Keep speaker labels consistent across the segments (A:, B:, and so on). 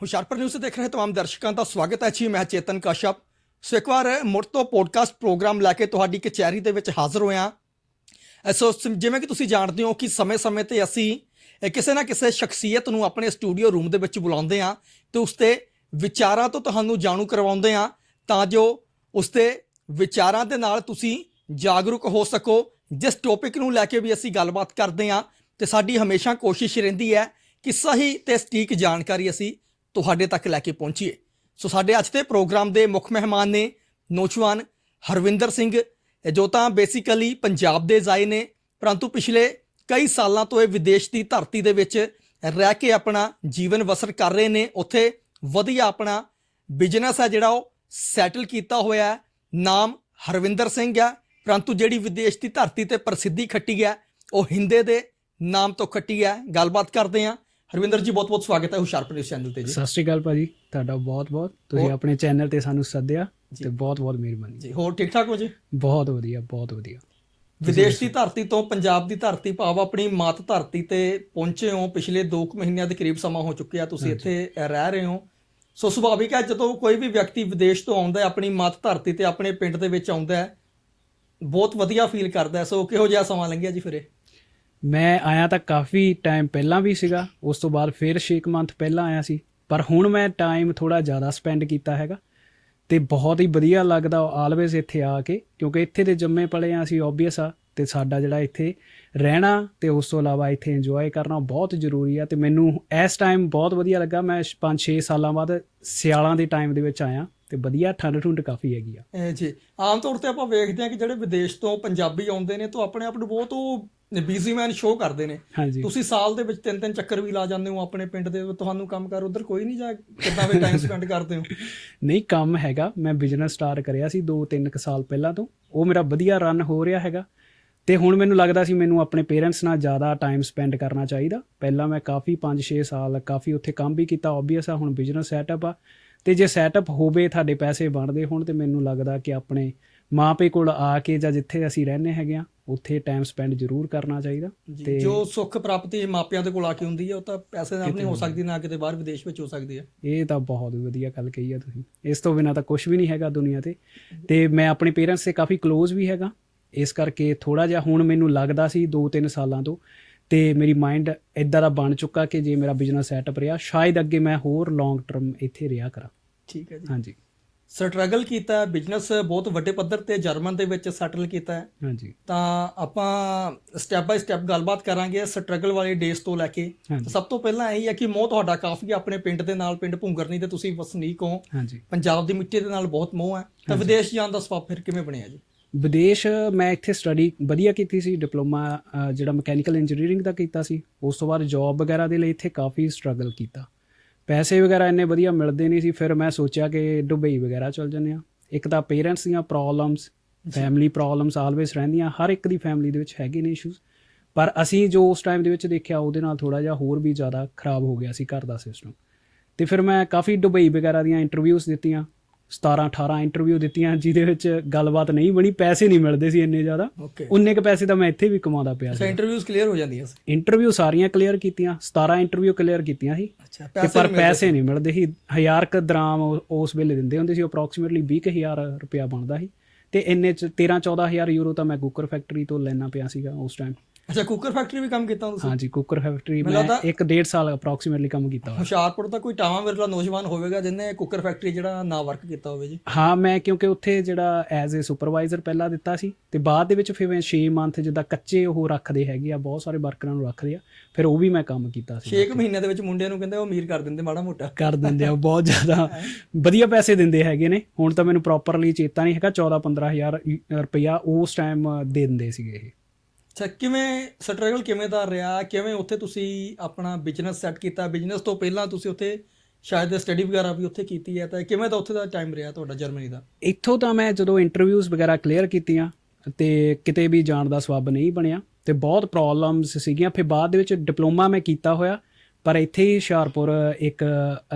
A: Hoshiarpur news ਦੇਖ ਰਹੇ ਤਮਾਮ ਦਰਸ਼ਕਾਂ ਦਾ ਸਵਾਗਤ ਹੈ ਜੀ। ਮੈਂ ਚੇਤਨ ਕਸ਼ਪ। ਸੋ ਇੱਕ ਵਾਰ ਮੁੜ ਤੋਂ ਪੋਡਕਾਸਟ ਪ੍ਰੋਗਰਾਮ ਲੈ ਕੇ ਤੁਹਾਡੀ ਕਚਹਿਰੀ ਦੇ ਵਿੱਚ ਹਾਜ਼ਰ ਹੋਇਆ ਅ, ਸੋ ਜਿਵੇਂ ਕਿ ਤੁਸੀਂ ਜਾਣਦੇ ਹੋ ਕਿ ਸਮੇਂ-ਸਮੇਂ ਤੇ ਅਸੀਂ ਕਿਸੇ ਨਾ ਕਿਸੇ ਸ਼ਖਸੀਅਤ ਨੂੰ ਆਪਣੇ ਸਟੂਡੀਓ ਰੂਮ ਦੇ ਵਿੱਚ ਬੁਲਾਉਂਦੇ ਹਾਂ ਤੇ ਉਸ ਤੇ ਵਿਚਾਰਾਂ ਤੋਂ ਤੁਹਾਨੂੰ ਜਾਣੂ ਕਰਵਾਉਂਦੇ ਹਾਂ ਤਾਂ ਜੋ ਉਸ ਤੇ ਵਿਚਾਰਾਂ ਦੇ ਨਾਲ ਤੁਸੀਂ ਜਾਗਰੂਕ ਹੋ ਸਕੋ। ਜਿਸ ਟੌਪਿਕ ਨੂੰ ਲੈ ਕੇ ਵੀ ਅਸੀਂ ਗੱਲਬਾਤ ਕਰਦੇ ਹਾਂ ਤੇ ਸਾਡੀ ਹਮੇਸ਼ਾ ਕੋਸ਼ਿਸ਼ ਰਹਿੰਦੀ ਹੈ ਕਿ ਸਹੀ ਤੇ ਸਟੀਕ ਜਾਣਕਾਰੀ ਅਸੀਂ ਤੁਹਾਡੇ ਤੱਕ ਲੈ ਕੇ ਪਹੁੰਚੀਏ। ਸੋ ਸਾਡੇ ਅੱਜ ਦੇ ਪ੍ਰੋਗਰਾਮ ਦੇ ਮੁੱਖ ਮਹਿਮਾਨ ਨੇ ਨੌਜਵਾਨ ਹਰਵਿੰਦਰ ਸਿੰਘ। ਜੋ ਤਾਂ ਬੇਸਿਕਲੀ ਪੰਜਾਬ ਦੇ ਜ਼ਾਏ ਨੇ, ਪਰੰਤੂ ਪਿਛਲੇ ਕਈ ਸਾਲਾਂ ਤੋਂ ਇਹ ਵਿਦੇਸ਼ ਦੀ ਧਰਤੀ ਦੇ ਵਿੱਚ ਰਹਿ ਕੇ ਆਪਣਾ ਜੀਵਨ ਬਸਰ ਕਰ ਰਹੇ ਨੇ। ਉੱਥੇ ਵਧੀਆ ਆਪਣਾ ਬਿਜ਼ਨਸ ਹੈ ਜਿਹੜਾ ਉਹ ਸੈਟਲ ਕੀਤਾ ਹੋਇਆ ਹੈ। ਨਾਮ ਹਰਵਿੰਦਰ ਸਿੰਘ ਹੈ, ਪਰੰਤੂ ਜਿਹੜੀ ਵਿਦੇਸ਼ ਦੀ ਧਰਤੀ ਤੇ ਪ੍ਰਸਿੱਧੀ ਖੱਟੀ ਹੈ, ਉਹ ਹਿੰਦੇ ਦੇ ਨਾਮ ਤੋਂ ਖੱਟੀ ਹੈ। ਗੱਲਬਾਤ ਕਰਦੇ ਹਾਂ। ਹਰਵਿੰਦਰ ਜੀ ਬਹੁਤ ਬਹੁਤ ਸਵਾਗਤ ਹੈ ਹੁਸ਼ਿਆਰਪੁਰ ਨਿਊਜ਼ ਚੈਨਲ ਤੇ ਜੀ।
B: ਸਤਿ ਸ਼੍ਰੀ ਅਕਾਲ ਭਾਜੀ ਤੁਹਾਡਾ ਬਹੁਤ ਬਹੁਤ। ਤੁਸੀਂ? ਆਪਣੇ ਚੈਨਲ ਤੇ ਸਾਨੂੰ ਸੱਦਿਆ। ਤੇ ਬਹੁਤ ਬਹੁਤ ਮਿਹਰਬਾਨੀ।
A: ਜੀ ਹੋਰ ਠੀਕ ਠਾਕ ਹੋ ਜੀ?
B: ਬਹੁਤ ਵਧੀਆ ਬਹੁਤ ਵਧੀਆ।
A: ਵਿਦੇਸ਼ ਦੀ ਧਰਤੀ ਤੋਂ ਪੰਜਾਬ ਦੀ ਧਰਤੀ ਭਾਵ ਆਪਣੀ ਮਾਤ ਧਰਤੀ ਤੇ ਪਹੁੰਚੇ ਹੋ ਪਿਛਲੇ 2 ਮਹੀਨਿਆਂ ਦੇ ਕਰੀਬ ਸਮਾਂ ਹੋ ਚੁੱਕਿਆ ਤੁਸੀਂ ਇੱਥੇ ਰਹਿ ਰਹੇ ਹੋ। ਸੋ ਸੁਭਾਵਿਕ ਹੈ ਜਦੋਂ ਕੋਈ ਵੀ ਵਿਅਕਤੀ ਵਿਦੇਸ਼ ਤੋਂ ਆਉਂਦਾ ਹੈ ਆਪਣੀ ਮਾਤ ਧਰਤੀ ਤੇ ਆਪਣੇ ਪਿੰਡ ਦੇ ਵਿੱਚ ਆਉਂਦਾ ਹੈ ਬਹੁਤ ਵਧੀਆ ਫੀਲ ਕਰਦਾ ਹੈ। ਸੋ ਕਿਹੋ ਜਿਹਾ ਸਮਾਂ ਲੰਘਿਆ ਜੀ ਫਿਰੇ
B: ਮੈਂ ਆਇਆ ਤਾਂ ਕਾਫੀ ਟਾਈਮ ਪਹਿਲਾਂ ਵੀ ਸੀਗਾ, ਉਸ ਤੋਂ ਬਾਅਦ ਫਿਰ 6 ਮੰਥ ਪਹਿਲਾਂ ਆਇਆ ਸੀ। ਪਰ ਹੁਣ ਮੈਂ ਟਾਈਮ ਥੋੜਾ ਜ਼ਿਆਦਾ ਸਪੈਂਡ ਕੀਤਾ ਹੈਗਾ ਤੇ ਬਹੁਤ ਹੀ ਵਧੀਆ ਲੱਗਦਾ ਆਲਵੇਜ਼ ਇੱਥੇ ਆ ਕੇ, ਕਿਉਂਕਿ ਇੱਥੇ ਦੇ ਜੰਮੇ ਪਲੇ ਆ ਅਸੀਂ ਓਬਵੀਅਸ ਆ ਤੇ ਸਾਡਾ ਜਿਹੜਾ ਇੱਥੇ ਰਹਿਣਾ ਤੇ ਉਸ ਤੋਂ ਇਲਾਵਾ ਇੱਥੇ ਇੰਜੋਏ ਕਰਨਾ ਬਹੁਤ ਜ਼ਰੂਰੀ ਆ ਤੇ ਮੈਨੂੰ ਇਸ ਟਾਈਮ ਬਹੁਤ ਵਧੀਆ ਲੱਗਾ। ਮੈਂ 5-6 ਸਾਲਾਂ ਬਾਅਦ ਸਿਆਲਾਂ ਦੇ ਟਾਈਮ ਦੇ ਵਿੱਚ ਆਇਆ ਤੇ ਵਧੀਆ ਠੰਡ ਠੁੰਡ ਕਾਫੀ ਹੈਗੀ ਆ।
A: ਜੀ, ਆਮ ਤੌਰ ਤੇ ਆਪਾਂ ਵੇਖਦੇ ਹਾਂ ਕਿ ਜਿਹੜੇ ਵਿਦੇਸ਼ ਤੋਂ ਪੰਜਾਬੀ ਆਉਂਦੇ ਨੇ, ਤਾਂ ਆਪਣੇ ਆਪ ਨੂੰ ਬਹੁਤ ਉਹ ਬਿਜ਼ੀ ਮੈਨ ਸ਼ੋਅ ਕਰਦੇ ਨੇ।
B: ਹਾਂਜੀ।
A: ਤੁਸੀਂ ਸਾਲ ਦੇ ਵਿੱਚ ਤਿੰਨ ਤਿੰਨ ਚੱਕਰ ਵੀ ਲਾ ਜਾਂਦੇ ਹੋ ਆਪਣੇ ਪਿੰਡ ਦੇ ਤੁਹਾਨੂੰ ਕੰਮ ਕਰ ਉਧਰ ਕੋਈ ਨਹੀਂ ਜਾ ਕਿੱਦਾਂ ਵੀ ਟਾਈਮ ਸਪੈਂਡ ਕਰਦੇ ਹੋ?
B: ਨਹੀਂ ਕੰਮ ਹੈਗਾ। ਮੈਂ ਬਿਜ਼ਨਸ ਸਟਾਰਟ ਕਰਿਆ ਸੀ 2-3 ਕੁ ਸਾਲ ਪਹਿਲਾਂ ਤੋਂ। ਉਹ ਮੇਰਾ ਵਧੀਆ ਰਨ ਹੋ ਰਿਹਾ ਹੈਗਾ। ਤੇ ਹੁਣ ਮੈਨੂੰ ਲੱਗਦਾ ਸੀ ਮੈਨੂੰ ਆਪਣੇ ਪੇਰੈਂਟਸ ਨਾਲ ਜ਼ਿਆਦਾ ਟਾਈਮ ਸਪੈਂਡ ਕਰਨਾ ਚਾਹੀਦਾ। ਪਹਿਲਾਂ ਮੈਂ ਕਾਫੀ 5-6 ਸਾਲ ਕਾਫੀ ਉੱਥੇ ਕੰਮ ਵੀ ਕੀਤਾ ਆਬਵੀਅਸ ਆ ਹੁਣ ਬਿਜ਼ਨਸ ਸੈਟਅਪ ਆ। ਤੇ ਜੇ ਸੈਟਅਪ ਹੋਵੇ ਤੁਹਾਡੇ ਪੈਸੇ ਬਣਦੇ ਹੋਣ ਤੇ ਮੈਨੂੰ ਲੱਗਦਾ ਕਿ ਆਪਣੇ ਮਾਪੇ ਕੋਲ ਆ ਕੇ ਜਾਂ ਜਿੱਥੇ ਅਸੀਂ ਰਹਿੰਦੇ ਹੈਗੇ ਆ ਉੱਥੇ ਟਾਈਮ ਸਪੈਂਡ ਜ਼ਰੂਰ ਕਰਨਾ ਚਾਹੀਦਾ
A: ਜੀ ਜੋ ਸੁੱਖ ਪ੍ਰਾਪਤੀ ਮਾਪਿਆਂ ਦੇ ਕੋਲ ਆ ਕੇ ਹੁੰਦੀ ਹੈ ਉਹ ਤਾਂ ਪੈਸੇ ਨਾਲ ਨਹੀਂ ਹੋ ਸਕਦੀ ਨਾ ਕਿਤੇ ਬਾਹਰ ਵਿਦੇਸ਼ ਵਿੱਚ ਹੋ ਸਕਦੀ ਹੈ
B: ਇਹ ਤਾਂ ਬਹੁਤ ਵਧੀਆ ਗੱਲ ਕਹੀ ਆ ਤੁਸੀਂ। ਇਸ ਤੋਂ ਬਿਨਾ ਤਾਂ ਕੁਝ ਵੀ ਨਹੀਂ ਹੈਗਾ ਦੁਨੀਆ ਤੇ। ਤੇ ਮੈਂ ਆਪਣੇ ਪੇਰੈਂਟਸ ਦੇ ਕਾਫੀ ক্লোਜ਼ ਵੀ ਹੈਗਾ। ਇਸ ਕਰਕੇ ਥੋੜਾ ਜਿਹਾ ਹੁਣ ਮੈਨੂੰ ਲੱਗਦਾ ਸੀ 2-3 ਸਾਲਾਂ ਤੋਂ। ਤੇ ਮੇਰੀ ਮਾਈਂਡ ਇਦਾਂ ਦਾ ਬਣ ਚੁੱਕਾ ਕਿ ਜੇ ਮੇਰਾ ਬਿਜ਼ਨਸ ਸੈਟਅਪ ਰਿਹਾ ਸ਼ਾਇਦ ਅੱਗੇ ਮੈਂ ਹੋਰ ਲੌਂਗ ਟਰਮ ਇੱਥੇ ਰਿਹਾ ਕਰਾਂ।
A: ਠੀਕ ਹੈ ਜੀ।
B: ਹਾਂਜੀ।
A: ਸਟਰਗਲ ਕੀਤਾ ਬਿਜ਼ਨਸ ਬਹੁਤ ਵੱਡੇ ਪੱਧਰ ਤੇ ਜਰਮਨ ਦੇ ਵਿੱਚ ਸੈਟਲ ਕੀਤਾ ਹੈ।
B: ਹਾਂਜੀ।
A: ਤਾਂ ਆਪਾਂ ਸਟੈਪ ਬਾਈ ਸਟੈਪ ਗੱਲਬਾਤ ਕਰਾਂਗੇ ਸਟਰਗਲ ਵਾਲੇ ਡੇਸ ਤੋਂ ਲੈ ਕੇ। ਸਭ ਤੋਂ ਪਹਿਲਾਂ ਇਹ ਹੈ ਕਿ ਮੋਹ ਤੁਹਾਡਾ ਕਾਫੀ ਆਪਣੇ ਪਿੰਡ ਦੇ ਨਾਲ ਪਿੰਡ ਭੁੰਗਰਨੀ ਤੇ ਤੁਸੀਂ ਵਸਨੀਕ ਹੋ।
B: ਹਾਂਜੀ।
A: ਪੰਜਾਬ ਦੀ ਮਿੱਟੀ ਦੇ ਨਾਲ ਬਹੁਤ ਮੋਹ ਹੈ। ਤਾਂ ਵਿਦੇਸ਼ ਜਾਣ ਦਾ ਸਵਾਬ ਫਿਰ ਕਿਵੇਂ ਬਣਿਆ ਜੀ?
B: ਵਿਦੇਸ਼ ਮੈਂ ਇੱਥੇ ਸਟੱਡੀ ਵਧੀਆ ਕੀਤੀ ਸੀ ਡਿਪਲੋਮਾ ਜਿਹੜਾ ਮਕੈਨੀਕਲ ਇੰਜੀਨੀਅਰਿੰਗ ਦਾ ਕੀਤਾ ਸੀ। ਉਸ ਤੋਂ ਬਾਅਦ ਜੌਬ ਵਗੈਰਾ ਦੇ ਲਈ ਇੱਥੇ ਕਾਫੀ ਸਟਰਗਲ ਕੀਤਾ। ਪੈਸੇ ਵਗੈਰਾ ਇੰਨੇ ਵਧੀਆ ਮਿਲਦੇ ਨਹੀਂ ਸੀ, ਫਿਰ ਮੈਂ ਸੋਚਿਆ ਕਿ ਦੁਬਈ ਵਗੈਰਾ ਚਲ ਜੰਨੇ ਆ ਇੱਕ ਤਾਂ ਪੇਰੈਂਟਸ ਦੀਆਂ ਪ੍ਰੋਬਲਮਸ ਫੈਮਿਲੀ ਪ੍ਰੋਬਲਮਸ ਆਲਵੇਸ ਰਹਿੰਦੀਆਂ, ਹਰ ਇੱਕ ਦੀ ਫੈਮਿਲੀ ਦੇ ਵਿੱਚ ਹੈਗੇ ਨੇ ਇਸ਼ੂਜ਼ ਪਰ ਅਸੀਂ ਜੋ ਉਸ ਟਾਈਮ ਦੇ ਵਿੱਚ ਦੇਖਿਆ, ਉਹਦੇ ਨਾਲ ਥੋੜਾ ਜਿਹਾ ਹੋਰ ਵੀ ਜ਼ਿਆਦਾ ਖਰਾਬ ਹੋ ਗਿਆ ਸੀ ਘਰ ਦਾ ਸਿਸਟਮ ਤੇ ਫਿਰ ਮੈਂ ਕਾਫੀ ਦੁਬਈ ਵਗੈਰਾ ਦੀਆਂ ਇੰਟਰਵਿਊਜ਼ ਦਿੱਤੀਆਂ। 17 18 ਇੰਟਰਵਿਊ ਦਿੱਤੀਆਂ ਜਿਹਦੇ ਵਿੱਚ ਗੱਲਬਾਤ ਨਹੀਂ ਬਣੀ ਪੈਸੇ ਨਹੀਂ ਮਿਲਦੇ ਸੀ ਇੰਨੇ ਜ਼ਿਆਦਾ।
A: ਓਕੇ
B: ਉਨੇ ਕ ਪੈਸੇ ਤਾਂ ਮੈਂ ਇੱਥੇ ਵੀ ਕਮਾਉਂਦਾ ਪਿਆ ਸੀ
A: ਇੰਟਰਵਿਊਜ਼ ਕਲੀਅਰ ਹੋ ਜਾਂਦੀਆਂ ਸੀ?
B: ਇੰਟਰਵਿਊ ਸਾਰੀਆਂ ਕਲੀਅਰ ਕੀਤੀਆਂ 17 ਇੰਟਰਵਿਊ ਕਲੀਅਰ ਕੀਤੀਆਂ ਸੀ।
A: ਅੱਛਾ
B: ਪਰ ਪੈਸੇ ਨਹੀਂ ਮਿਲਦੇ ਸੀ। ਹਜ਼ਾਰ ਕ ਦਰਾਮ ਉਸ ਵੇਲੇ ਦਿੰਦੇ ਹੁੰਦੇ ਸੀ ਅਪਰੋਕਸੀਮੇਟਲੀ 20000 ਰੁਪਇਆ ਬਣਦਾ ਸੀ। ਤੇ ਇੰਨੇ ਚ 13 14000 ਯੂਰੋ ਤਾਂ ਮੈਂ ਕੁੱਕਰ ਫੈਕਟਰੀ ਤੋਂ ਲੈਣਾ ਪਿਆ ਸੀਗਾ ਉਸ ਟਾਈਮ
A: ਅੱਛਾ ਕੁੱਕਰ ਫੈਕਟਰੀ ਵੀ ਕੰਮ ਕੀਤਾ ਤੁਸੀਂ
B: ਹਾਂਜੀ ਕੁੱਕਰ ਫੈਕਟਰੀ ਮੈਂ
A: ਲੱਗਦਾ-
B: 1 1.5 ਸਾਲ ਅਪਰੋਕਸੀਮੇਟਲੀ ਕੰਮ ਕੀਤਾ ਹੋਇਆ।
A: ਹੁਸ਼ਿਆਰਪੁਰ ਦਾ ਕੋਈ ਟਾਵਾਂ ਵਿਰਲਾ ਨੌਜਵਾਨ ਹੋਵੇਗਾ ਜਿਹਨੇ ਕੁੱਕਰ ਫੈਕਟਰੀ ਜਿਹੜਾ ਨਾ ਵਰਕ ਕੀਤਾ ਹੋਵੇ ਜੀ।
B: ਹਾਂ ਮੈਂ ਕਿਉਂਕਿ ਉੱਥੇ ਜਿਹੜਾ ਐਜ਼ ਅ ਸੁਪਰਵਾਈਜ਼ਰ ਪਹਿਲਾਂ ਦਿੱਤਾ ਸੀ ਤੇ ਬਾਅਦ ਦੇ ਵਿੱਚ ਫਿਰ ਮੈਂ 6 ਮੰਥ ਜਿੱਦਾਂ ਕੱਚੇ ਉਹ ਰੱਖਦੇ ਹੈਗੇ ਆ ਬਹੁਤ ਸਾਰੇ ਵਰਕਰਾਂ ਨੂੰ ਰੱਖਦੇ ਆ ਫਿਰ ਉਹ ਵੀ ਮੈਂ ਕੰਮ ਕੀਤਾ ਸੀ।
A: 6 ਮਹੀਨਿਆਂ ਦੇ ਵਿੱਚ ਮੁੰਡਿਆਂ ਨੂੰ ਕਹਿੰਦੇ ਉਹ ਅਮੀਰ ਕਰ ਦਿੰਦੇ ਮਾੜਾ ਮੋਟਾ।
B: ਕਰ ਦਿੰਦੇ ਆ ਬਹੁਤ ਜ਼ਿਆਦਾ ਵਧੀਆ ਪੈਸੇ ਦਿੰਦੇ ਹੈਗੇ ਨੇ। ਹੁਣ ਤਾਂ ਮੈਨੂੰ ਪ੍ਰੋਪਰਲੀ ਚੇਤਾ ਨਹੀਂ ਹੈਗਾ 14 15000 ਰੁਪਇਆ ਉਸ ਟਾਈਮ ਦੇ ਦਿੰਦੇ ਸੀਗੇ ਇਹ।
A: ਅੱਛਾ, ਕਿਵੇਂ ਸਟਰਗਲ ਕਿਵੇਂ ਦਾ ਰਿਹਾ? ਕਿਵੇਂ ਉੱਥੇ ਤੁਸੀਂ ਆਪਣਾ ਬਿਜ਼ਨਸ ਸੈੱਟ ਕੀਤਾ? ਬਿਜ਼ਨਸ ਤੋਂ ਪਹਿਲਾਂ ਤੁਸੀਂ ਉੱਥੇ ਸ਼ਾਇਦ ਸਟੱਡੀ ਵਗੈਰਾ ਵੀ ਉੱਥੇ ਕੀਤੀ ਹੈ, ਤਾਂ ਕਿਵੇਂ ਦਾ ਉੱਥੇ ਦਾ ਟਾਈਮ ਰਿਹਾ ਤੁਹਾਡਾ ਜਰਮਨੀ ਦਾ?
B: ਇੱਥੋਂ ਤਾਂ ਮੈਂ ਜਦੋਂ ਇੰਟਰਵਿਊਜ਼ ਵਗੈਰਾ ਕਲੀਅਰ ਕੀਤੀਆਂ ਤੇ ਕਿਤੇ ਵੀ ਜਾਣ ਦਾ ਸਵਾਬ ਨਹੀਂ ਬਣਿਆ ਤੇ ਬਹੁਤ ਪ੍ਰੋਬਲਮਸ ਸੀਗੀਆਂ। ਫਿਰ ਬਾਅਦ ਦੇ ਵਿੱਚ ਡਿਪਲੋਮਾ ਮੈਂ ਕੀਤਾ ਹੋਇਆ, ਪਰ ਇੱਥੇ ਹੀ ਹੁਸ਼ਿਆਰਪੁਰ ਇੱਕ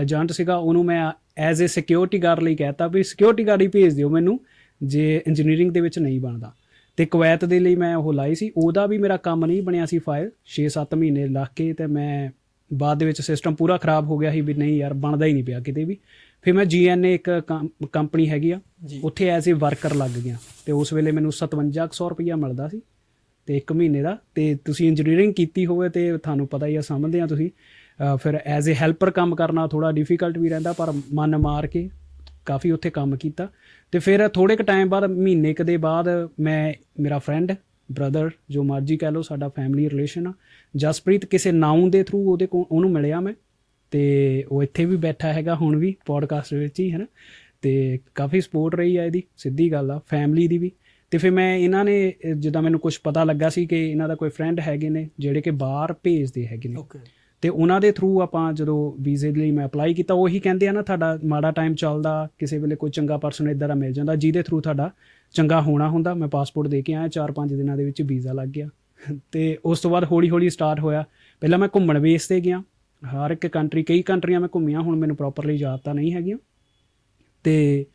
B: ਏਜੰਟ ਸੀਗਾ, ਉਹਨੂੰ ਮੈਂ ਐਜ਼ ਅ ਸਿਕਿਉਰਿਟੀ ਗਾਰਡ ਲਈ ਕਹਿਤਾ ਵੀ ਸਿਕਿਉਰਿਟੀ ਗਾਰਡ ਹੀ ਭੇਜ ਦਿਓ ਮੈਨੂੰ, ਜੇ ਇੰਜੀਨੀਅਰਿੰਗ ਦੇ ਵਿੱਚ ਨਹੀਂ ਬਣਦਾ। ਤੇ ਕੁਵੈਤ ਦੇ ਲਈ ਮੈਂ ਉਹ ਲਾਈ ਸੀ। ਉਹਦਾ ਵੀ ਮੇਰਾ ਕੰਮ ਨਹੀਂ ਬਣਿਆ ਸੀ ਫਾਈਲ 6-7 ਮਹੀਨੇ ਲੱਗ ਕੇ ਤੇ ਮੈਂ ਬਾਅਦ ਦੇ ਵਿੱਚ ਸਿਸਟਮ ਪੂਰਾ ਖਰਾਬ ਹੋ ਗਿਆ ਸੀ ਵੀ ਨਹੀਂ ਯਾਰ ਬਣਦਾ ਹੀ ਨਹੀਂ ਪਿਆ ਕਿਤੇ ਵੀ। ਫਿਰ ਮੈਂ ਜੀਐਨਏ ਇੱਕ ਕੰਪਨੀ ਹੈਗੀ ਆ। ਉੱਥੇ ਐਜ਼ ਅ ਵਰਕਰ ਲੱਗ ਗਿਆ। ਤੇ ਉਸ ਵੇਲੇ ਮੈਨੂੰ 5700 ਰੁਪਈਆ ਮਿਲਦਾ ਸੀ ਤੇ ਇੱਕ ਮਹੀਨੇ ਦਾ। ਤੇ ਤੁਸੀਂ ਇੰਜੀਨੀਅਰਿੰਗ ਕੀਤੀ ਹੋਵੇ ਤੇ ਤੁਹਾਨੂੰ ਪਤਾ ਹੀ ਆ ਸਮਝਦੇ ਆ ਤੁਸੀਂ। ਫਿਰ ਐਜ਼ ਅ ਹੈਲਪਰ ਕੰਮ ਕਰਨਾ ਥੋੜਾ ਡਿਫਿਕਲਟ ਵੀ ਰਹਿੰਦਾ ਪਰ ਮਨ ਮਾਰ ਕੇ ਕਾਫੀ ਉੱਥੇ ਕੰਮ ਕੀਤਾ। ਤੇ ਫਿਰ ਥੋੜੇ ਕ ਟਾਈਮ ਬਾਅਦ, ਮਹੀਨੇ ਕ ਦੇ ਬਾਅਦ ਮੈਂ, ਮੇਰਾ ਫਰੈਂਡ ਬ੍ਰਦਰ ਜੋ ਮਰਜ਼ੀ ਕਹਿ ਲਓ, ਸਾਡਾ ਫੈਮਿਲੀ ਰਿਲੇਸ਼ਨ ਆ, ਜਸਪ੍ਰੀਤ ਕਿਸੇ ਨਾਉ ਦੇ ਥਰੂ ਉਹਦੇ ਕੋਲ ਉਹਨੂੰ ਮਿਲਿਆ ਮੈਂ। ਤੇ ਉਹ ਇੱਥੇ ਵੀ ਬੈਠਾ ਹੈਗਾ ਹੁਣ ਵੀ ਪੋਡਕਾਸਟ ਵਿੱਚ ਹੀ ਹੈ ਨਾ ਤੇ ਕਾਫੀ ਸਪੋਰਟ ਰਹੀ ਆ ਇਹਦੀ, ਸਿੱਧੀ ਗੱਲ ਆ ਫੈਮਿਲੀ ਦੀ ਵੀ। ਤੇ ਫਿਰ ਮੈਂ ਇਹਨਾਂ ਨੇ, ਜਿੱਦਾਂ ਮੈਨੂੰ ਕੁਝ ਪਤਾ ਲੱਗਾ ਸੀ ਕਿ ਇਹਨਾਂ ਦਾ ਕੋਈ ਫਰੈਂਡ ਹੈਗੇ ਨੇ, ਜਿਹੜੇ ਕਿ ਬਾਹਰ ਭੇਜਦੇ ਹੈਗੇ ਨੇ।
A: ਓਕੇ
B: ਤੇ ਉਹਨਾਂ ਦੇ ਥਰੂ ਆਪਾਂ ਜਦੋਂ ਵੀਜ਼ੇ ਲਈ ਮੈਂ ਅਪਲਾਈ ਕੀਤਾ, ਉਹੀ ਕਹਿੰਦੇ ਆ ਨਾ, ਤੁਹਾਡਾ ਮਾੜਾ ਟਾਈਮ ਚੱਲਦਾ, ਕਿਸੇ ਵੇਲੇ ਕੋਈ ਚੰਗਾ ਪਰਸਨ ਇਦਾਂ ਦਾ ਮਿਲ ਜਾਂਦਾ। ਜਿਹਦੇ ਥਰੂ ਤੁਹਾਡਾ ਚੰਗਾ ਹੋਣਾ ਹੁੰਦਾ, ਮੈਂ ਪਾਸਪੋਰਟ ਦੇ ਕੇ ਆਇਆ 4-5 ਦਿਨਾਂ ਦੇ ਵਿੱਚ ਵੀਜ਼ਾ ਲੱਗ ਗਿਆ। ਤੇ ਉਸ ਤੋਂ ਬਾਅਦ ਹੌਲੀ-ਹੌਲੀ ਸਟਾਰਟ ਹੋਇਆ। ਪਹਿਲਾਂ ਮੈਂ ਘੁੰਮਣ ਬੇਸ ਤੇ ਗਿਆ। ਹਰ ਇੱਕ ਕੰਟਰੀ ਕਈ ਕੰਟਰੀਆਂ ਮੈਂ ਘੁੰਮੀਆਂ, ਹੁਣ ਮੈਨੂੰ ਪ੍ਰੋਪਰਲੀ ਯਾਦ ਤਾਂ ਨਹੀਂ ਹੈਗੀਆਂ। ਤੇ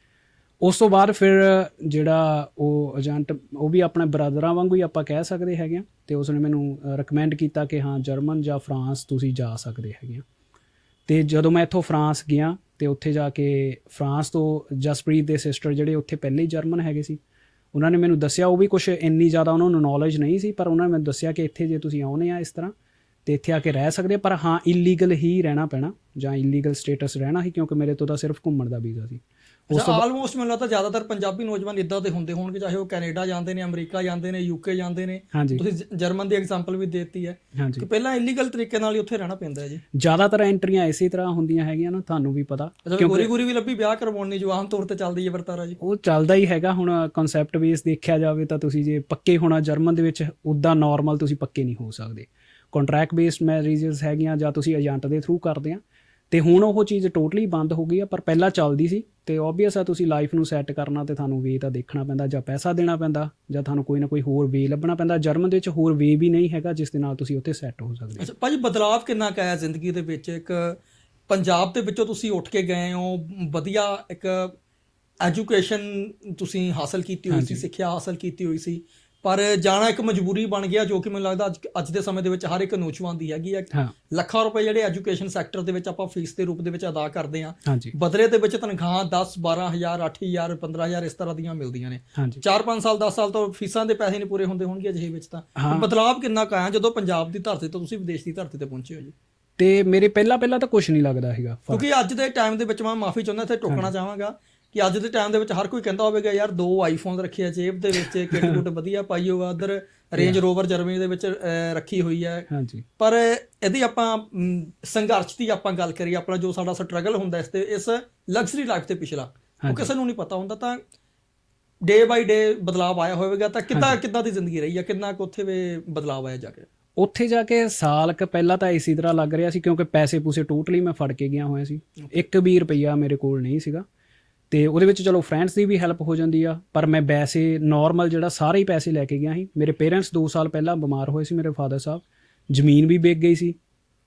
B: ਉਸ ਤੋਂ ਬਾਅਦ ਫਿਰ ਜਿਹੜਾ ਉਹ ਏਜੰਟ ਉਹ ਵੀ ਆਪਣੇ ਬ੍ਰਦਰਾਂ ਵਾਂਗੂ ਹੀ ਆਪਾਂ ਕਹਿ ਸਕਦੇ ਹੈਗੇ ਆ ਤੇ ਉਸਨੇ ਮੈਨੂੰ ਰეკਮੈਂਡ ਕੀਤਾ ਕਿ ਹਾਂ, ਜਰਮਨ ਜਾਂ ਫਰਾਂਸ ਤੁਸੀਂ ਜਾ ਸਕਦੇ ਹੈਗੇ ਆ। ਤੇ ਜਦੋਂ ਮੈਂ ਇੱਥੋਂ ਫਰਾਂਸ ਗਿਆ ਤੇ ਉੱਥੇ ਜਾ ਕੇ ਫਰਾਂਸ ਤੋਂ ਜਸਪ੍ਰੀਤ ਦੇ ਸਿਸਟਰ ਜਿਹੜੇ ਉੱਥੇ ਪਹਿਲੇ ਹੀ ਜਰਮਨ ਹੈਗੇ ਸੀ, ਉਹਨਾਂ ਨੇ ਮੈਨੂੰ ਦੱਸਿਆ, ਉਹ ਵੀ ਕੁਝ ਇੰਨੀ ਜ਼ਿਆਦਾ ਉਹਨਾਂ ਨੂੰ ਨੌਲੇਜ ਨਹੀਂ ਸੀ, ਪਰ ਉਹਨਾਂ ਨੇ ਮੈਨੂੰ ਦੱਸਿਆ ਕਿ ਇੱਥੇ ਜੇ ਤੁਸੀਂ ਆਉਨੇ ਆ ਇਸ ਤਰ੍ਹਾਂ, ਤੇ ਇੱਥੇ ਆ ਕੇ ਰਹਿ ਸਕਦੇ ਪਰ ਹਾਂ ਇਲੀਗਲ ਹੀ ਰਹਿਣਾ ਪੈਣਾ ਜਾਂ ਇਲੀਗਲ ਸਟੇਟਸ ਰਹਿਣਾ ਹੀ, ਕਿਉਂਕਿ ਮੇਰੇ ਤੋਂ ਤਾਂ ਸਿਰਫ ਘੁੰਮਣ ਦਾ ਵੀਜ਼ਾ ਸੀ।
A: ਅੱਛਾ ਆਲਮੋਸਟ ਮੈਨੂੰ ਲੱਗਦਾ ਜ਼ਿਆਦਾਤਰ ਪੰਜਾਬੀ ਨੌਜਵਾਨ ਇਦਾਂ ਦੇ ਹੁੰਦੇ ਹੋਣਗੇ ਚਾਹੇ ਉਹ ਕੈਨੇਡਾ ਜਾਂਦੇ ਨੇ ਅਮਰੀਕਾ ਜਾਂਦੇ ਨੇ ਯੂਕੇ ਜਾਂਦੇ ਨੇ। ਤੁਸੀਂ ਜਰਮਨ ਦੀ ਐਗਜ਼ਾਮਪਲ ਵੀ ਦੇਤੀ ਹੈ ਕਿ ਪਹਿਲਾਂ ਇਲੀਗਲ ਤਰੀਕੇ ਨਾਲ ਹੀ ਉੱਥੇ ਰਹਿਣਾ ਪੈਂਦਾ ਹੈ ਜੀ।
B: ਜ਼ਿਆਦਾਤਰ ਐਂਟਰੀਆਂ ਇਸੇ ਤਰ੍ਹਾਂ ਹੁੰਦੀਆਂ ਹੈਗੀਆਂ ਨਾ ਤੁਹਾਨੂੰ ਵੀ ਪਤਾ
A: ਗੋਰੀ ਗੋਰੀ ਵੀ ਲੱਭੀ ਵਿਆਹ ਕਰਵਾਉਣ ਜੋ ਆਮ ਤੌਰ ਤੇ ਚੱਲਦੀ ਹੈ ਵਰਤਾਰਾ ਜੀ।
B: ਉਹ ਚੱਲਦਾ ਹੀ ਹੈਗਾ ਹੁਣ ਕਨਸੈਪਟ ਬੇਸ ਦੇਖਿਆ ਜਾਵੇ ਤਾਂ ਤੁਸੀਂ ਜੇ ਪੱਕੇ ਹੋਣਾ ਜਰਮਨ ਦੇ ਵਿੱਚ ਉਦਾਂ ਨਾਰਮਲ ਤੁਸੀਂ ਪੱਕੇ ਨਹੀਂ ਹੋ ਸਕਦੇ। ਕੰਟਰੈਕਟ ਬੇਸਡ ਮੈਰਿਜਸ ਹੈਗੀਆਂ ਜਾਂ ਤੁਸੀਂ ਏਜੰਟ ਦੇ ਥਰੂ ਕਰਦੇ ਆ ਤੇ ਹੁਣ ਉਹ ਚੀਜ਼ ਟੋਟਲੀ ਬੰਦ ਹੋ ਗਈ ਆ ਪਰ ਪਹਿਲਾਂ ਚੱਲਦੀ ਸੀ ਤੇ ਆਬਵੀਅਸ ਆ ਤੁਸੀਂ ਲਾਈਫ ਨੂੰ ਸੈੱਟ ਕਰਨਾ ਤੇ ਤੁਹਾਨੂੰ ਵੇ ਤਾਂ ਦੇਖਣਾ ਪੈਂਦਾ ਜਾਂ ਪੈਸਾ ਦੇਣਾ ਪੈਂਦਾ ਜਾਂ ਤੁਹਾਨੂੰ ਕੋਈ ਨਾ ਕੋਈ ਹੋਰ ਵੇ ਲੱਭਣਾ ਪੈਂਦਾ। ਜਰਮਨ ਦੇ ਵਿੱਚ ਹੋਰ ਵੇ ਵੀ ਨਹੀਂ ਹੈਗਾ ਜਿਸ ਦੇ ਨਾਲ ਤੁਸੀਂ ਉੱਥੇ ਸੈੱਟ ਹੋ ਸਕਦੇ
A: ਅੱਛਾ ਭਾਜੀ ਬਦਲਾਵ ਕਿੰਨਾ ਕੁ ਆਇਆ ਜ਼ਿੰਦਗੀ ਦੇ ਵਿੱਚ? ਇੱਕ ਪੰਜਾਬ ਦੇ ਵਿੱਚੋਂ ਤੁਸੀਂ ਉੱਠ ਕੇ ਗਏ ਹੋ ਵਧੀਆ ਇੱਕ ਐਜੂਕੇਸ਼ਨ ਤੁਸੀਂ ਹਾਸਲ ਕੀਤੀ ਹੋਈ ਸੀ ਸਿੱਖਿਆ ਹਾਸਲ ਕੀਤੀ ਹੋਈ ਸੀ। ਪਰ ਜਾਣਾ ਇੱਕ ਮਜਬੂਰੀ ਬਣ ਗਿਆ ਜੋ ਕਿ ਮੈਨੂੰ ਲੱਗਦਾ ਅੱਜ ਅੱਜ ਦੇ ਸਮੇਂ ਦੇ ਵਿੱਚ ਹਰ ਇੱਕ ਨੌਜਵਾਨ ਦੀ ਹੈਗੀ ਹੈ। ਲੱਖਾਂ ਰੁਪਏ ਜਿਹੜੇ ਐਜੂਕੇਸ਼ਨ ਸੈਕਟਰ ਦੇ ਵਿੱਚ ਆਪਾਂ ਫੀਸ ਦੇ ਰੂਪ ਦੇ ਵਿੱਚ ਅਦਾ ਕਰਦੇ
B: ਹਾਂਜੀ।
A: ਬਦਲੇ ਦੇ ਵਿੱਚ ਤਨਖਾਹ 10 12000 8000 15000 ਇਸ ਤਰ੍ਹਾਂ ਦੀਆਂ ਮਿਲਦੀਆਂ ਨੇ।
B: ਹਾਂਜੀ।
A: 4-5 ਸਾਲ 10 ਸਾਲ ਤੋਂ ਫੀਸਾਂ ਦੇ ਪੈਸੇ ਨਹੀਂ ਪੂਰੇ ਹੁੰਦੇ ਹੋਣਗੇ ਅਜਿਹੇ ਵਿੱਚ ਤਾਂ।
B: ਹਾਂ।
A: ਬਦਲਾਵ ਕਿੰਨਾ ਕੁ ਆਇਆ ਜਦੋਂ ਪੰਜਾਬ ਦੀ ਧਰਤੀ ਤੋਂ ਤੁਸੀਂ ਵਿਦੇਸ਼ ਦੀ ਧਰਤੀ ਤੇ ਪਹੁੰਚੇ ਹੋ ਜੀ?
B: ਤੇ ਮੇਰੇ ਪਹਿਲਾਂ ਪਹਿਲਾਂ ਤਾਂ ਕੁਝ ਨਹੀਂ ਲੱਗਦਾ ਹੈਗਾ।
A: ਕਿਉਂਕਿ ਅੱਜ ਦੇ ਟਾਈਮ ਦੇ ਵਿੱਚ ਮੈਂ ਮਾਫੀ ਚਾਹੁੰਦਾ ਇੱਥੇ ਟੋਕਣਾ ਚਾਹਾਂਗਾ। ਕਿ ਅੱਜ ਦੇ ਟਾਈਮ ਦੇ ਵਿੱਚ ਹਰ ਕੋਈ ਕਹਿੰਦਾ ਹੋਵੇਗਾ ਯਾਰ ਦੋ ਆਈਫੋਨ ਰੱਖੇ ਆ ਜੇਬ ਦੇ ਵਿੱਚ ਕਿਟ ਕੁਟ ਵਧੀਆ ਪਾਈ ਹੋਗਾ ਉਧਰ ਰੇਂਜ ਰੋਵਰ ਜਰਮਨੀ ਦੇ ਵਿੱਚ ਰੱਖੀ ਹੋਈ ਹੈ।
B: ਹਾਂਜੀ।
A: ਪਰ ਇਹਦੀ ਆਪਾਂ ਸੰਘਰਸ਼ ਦੀ ਆਪਾਂ ਗੱਲ ਕਰੀਏ ਆਪਣਾ ਜੋ ਸਾਡਾ ਸਟਰਗਲ ਹੁੰਦਾ ਇਸ ਤੇ ਇਸ ਲਗਜ਼ਰੀ ਲਾਈਫ ਤੇ ਪਿਛਲਾ ਉਹ ਕਿਸੇ ਨੂੰ ਨਹੀਂ ਪਤਾ ਹੁੰਦਾ ਤਾਂ ਡੇ ਬਾਈ ਡੇ ਬਦਲਾਅ ਆਇਆ ਹੋਵੇਗਾ ਤਾਂ ਕਿੱਦਾਂ ਕਿੱਦਾਂ ਦੀ ਜ਼ਿੰਦਗੀ ਰਹੀ ਹੈ ਕਿੰਨਾ ਕੁ ਉੱਥੇ ਵੇ ਬਦਲਾਅ ਆਇਆ ਜਾ ਕੇ?
B: ਉੱਥੇ ਜਾ ਕੇ ਸਾਲ ਕ ਪਹਿਲਾਂ ਤਾਂ ਇਸੇ ਤਰ੍ਹਾਂ ਲੱਗ ਰਿਹਾ ਸੀ ਕਿਉਂਕਿ ਪੈਸੇ ਪੂਸੇ ਟੋਟਲੀ ਮੈਂ ਫੜ ਕੇ ਗਿਆ ਹੋਇਆ ਸੀ। ਇੱਕ ਵੀ ਰੁਪਈਆ ਮੇਰੇ ਕੋਲ ਨਹੀਂ ਸੀਗਾ। ਤੇ ਉਹਦੇ ਵਿੱਚ ਚਲੋ ਫਰੈਂਡਸ ਦੀ ਵੀ ਹੈਲਪ ਹੋ ਜਾਂਦੀ ਆ, ਪਰ ਮੈਂ ਵੈਸੇ ਨਾਰਮਲ ਜਿਹੜਾ ਸਾਰੇ ਹੀ ਪੈਸੇ ਲੈ ਕੇ ਗਿਆ ਸੀ, ਮੇਰੇ ਪੇਰੈਂਟਸ 2 ਸਾਲ ਪਹਿਲਾਂ ਬਿਮਾਰ ਹੋਏ ਸੀ ਮੇਰੇ ਫਾਦਰ ਸਾਹਿਬ, ਜ਼ਮੀਨ ਵੀ ਵਿਕ ਗਈ ਸੀ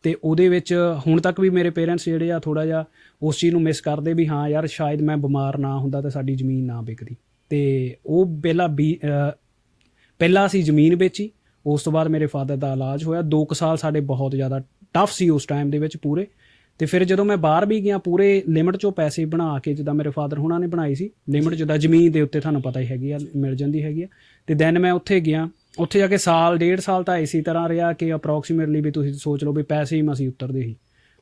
B: ਤੇ ਉਹਦੇ ਵਿੱਚ ਹੁਣ ਤੱਕ ਵੀ ਮੇਰੇ ਪੇਰੈਂਟਸ ਜਿਹੜੇ ਆ ਥੋੜਾ ਜਿਹਾ ਉਸ ਚੀਜ਼ ਨੂੰ ਮਿਸ ਕਰਦੇ ਵੀ ਹਾਂ ਯਾਰ ਸ਼ਾਇਦ ਮੈਂ ਬਿਮਾਰ ਨਾ ਹੁੰਦਾ ਤਾਂ ਸਾਡੀ ਜ਼ਮੀਨ ਨਾ ਵਿਕਦੀ। ਤੇ ਉਹ ਪਹਿਲਾਂ ਵੀ ਪਹਿਲਾਂ ਅਸੀਂ ਜ਼ਮੀਨ ਵੇਚੀ, ਉਸ ਤੋਂ ਬਾਅਦ ਮੇਰੇ ਫਾਦਰ ਦਾ ਇਲਾਜ ਹੋਇਆ। 2 ਸਾਲ ਸਾਡੇ ਬਹੁਤ ਜ਼ਿਆਦਾ ਟਫ ਸੀ ਉਸ ਟਾਈਮ ਦੇ ਵਿੱਚ ਪੂਰੇ। ਤੇ ਫਿਰ ਜਦੋਂ ਮੈਂ ਬਾਹਰ ਵੀ ਗਿਆ, ਪੂਰੇ ਲਿਮਟ ਚੋਂ ਪੈਸੇ ਬਣਾ ਕੇ ਜਿੱਦਾਂ ਮੇਰੇ ਫਾਦਰ ਹੁਣਾਂ ਨੇ ਬਣਾਈ ਸੀ ਲਿਮਟ ਜਿੱਦਾਂ ਜ਼ਮੀਨ ਦੇ ਉੱਤੇ ਤੁਹਾਨੂੰ ਪਤਾ ਹੀ ਹੈਗੀ ਆ, ਮਿਲ ਜਾਂਦੀ ਹੈਗੀ ਆ। ਤੇ ਦੈਨ ਮੈਂ ਉੱਥੇ ਗਿਆ, ਉੱਥੇ ਜਾ ਕੇ ਸਾਲ, ਡੇਢ ਸਾਲ ਤਾਂ ਇਸੇ ਤਰ੍ਹਾਂ ਰਿਹਾ ਕਿ ਅਪਰੋਕਸੀਮੇਟਲੀ ਵੀ ਤੁਸੀਂ ਸੋਚ ਲਓ ਵੀ ਪੈਸੇ ਹੀ ਮਸੀਂ ਉਤਰਦੇ ਸੀ।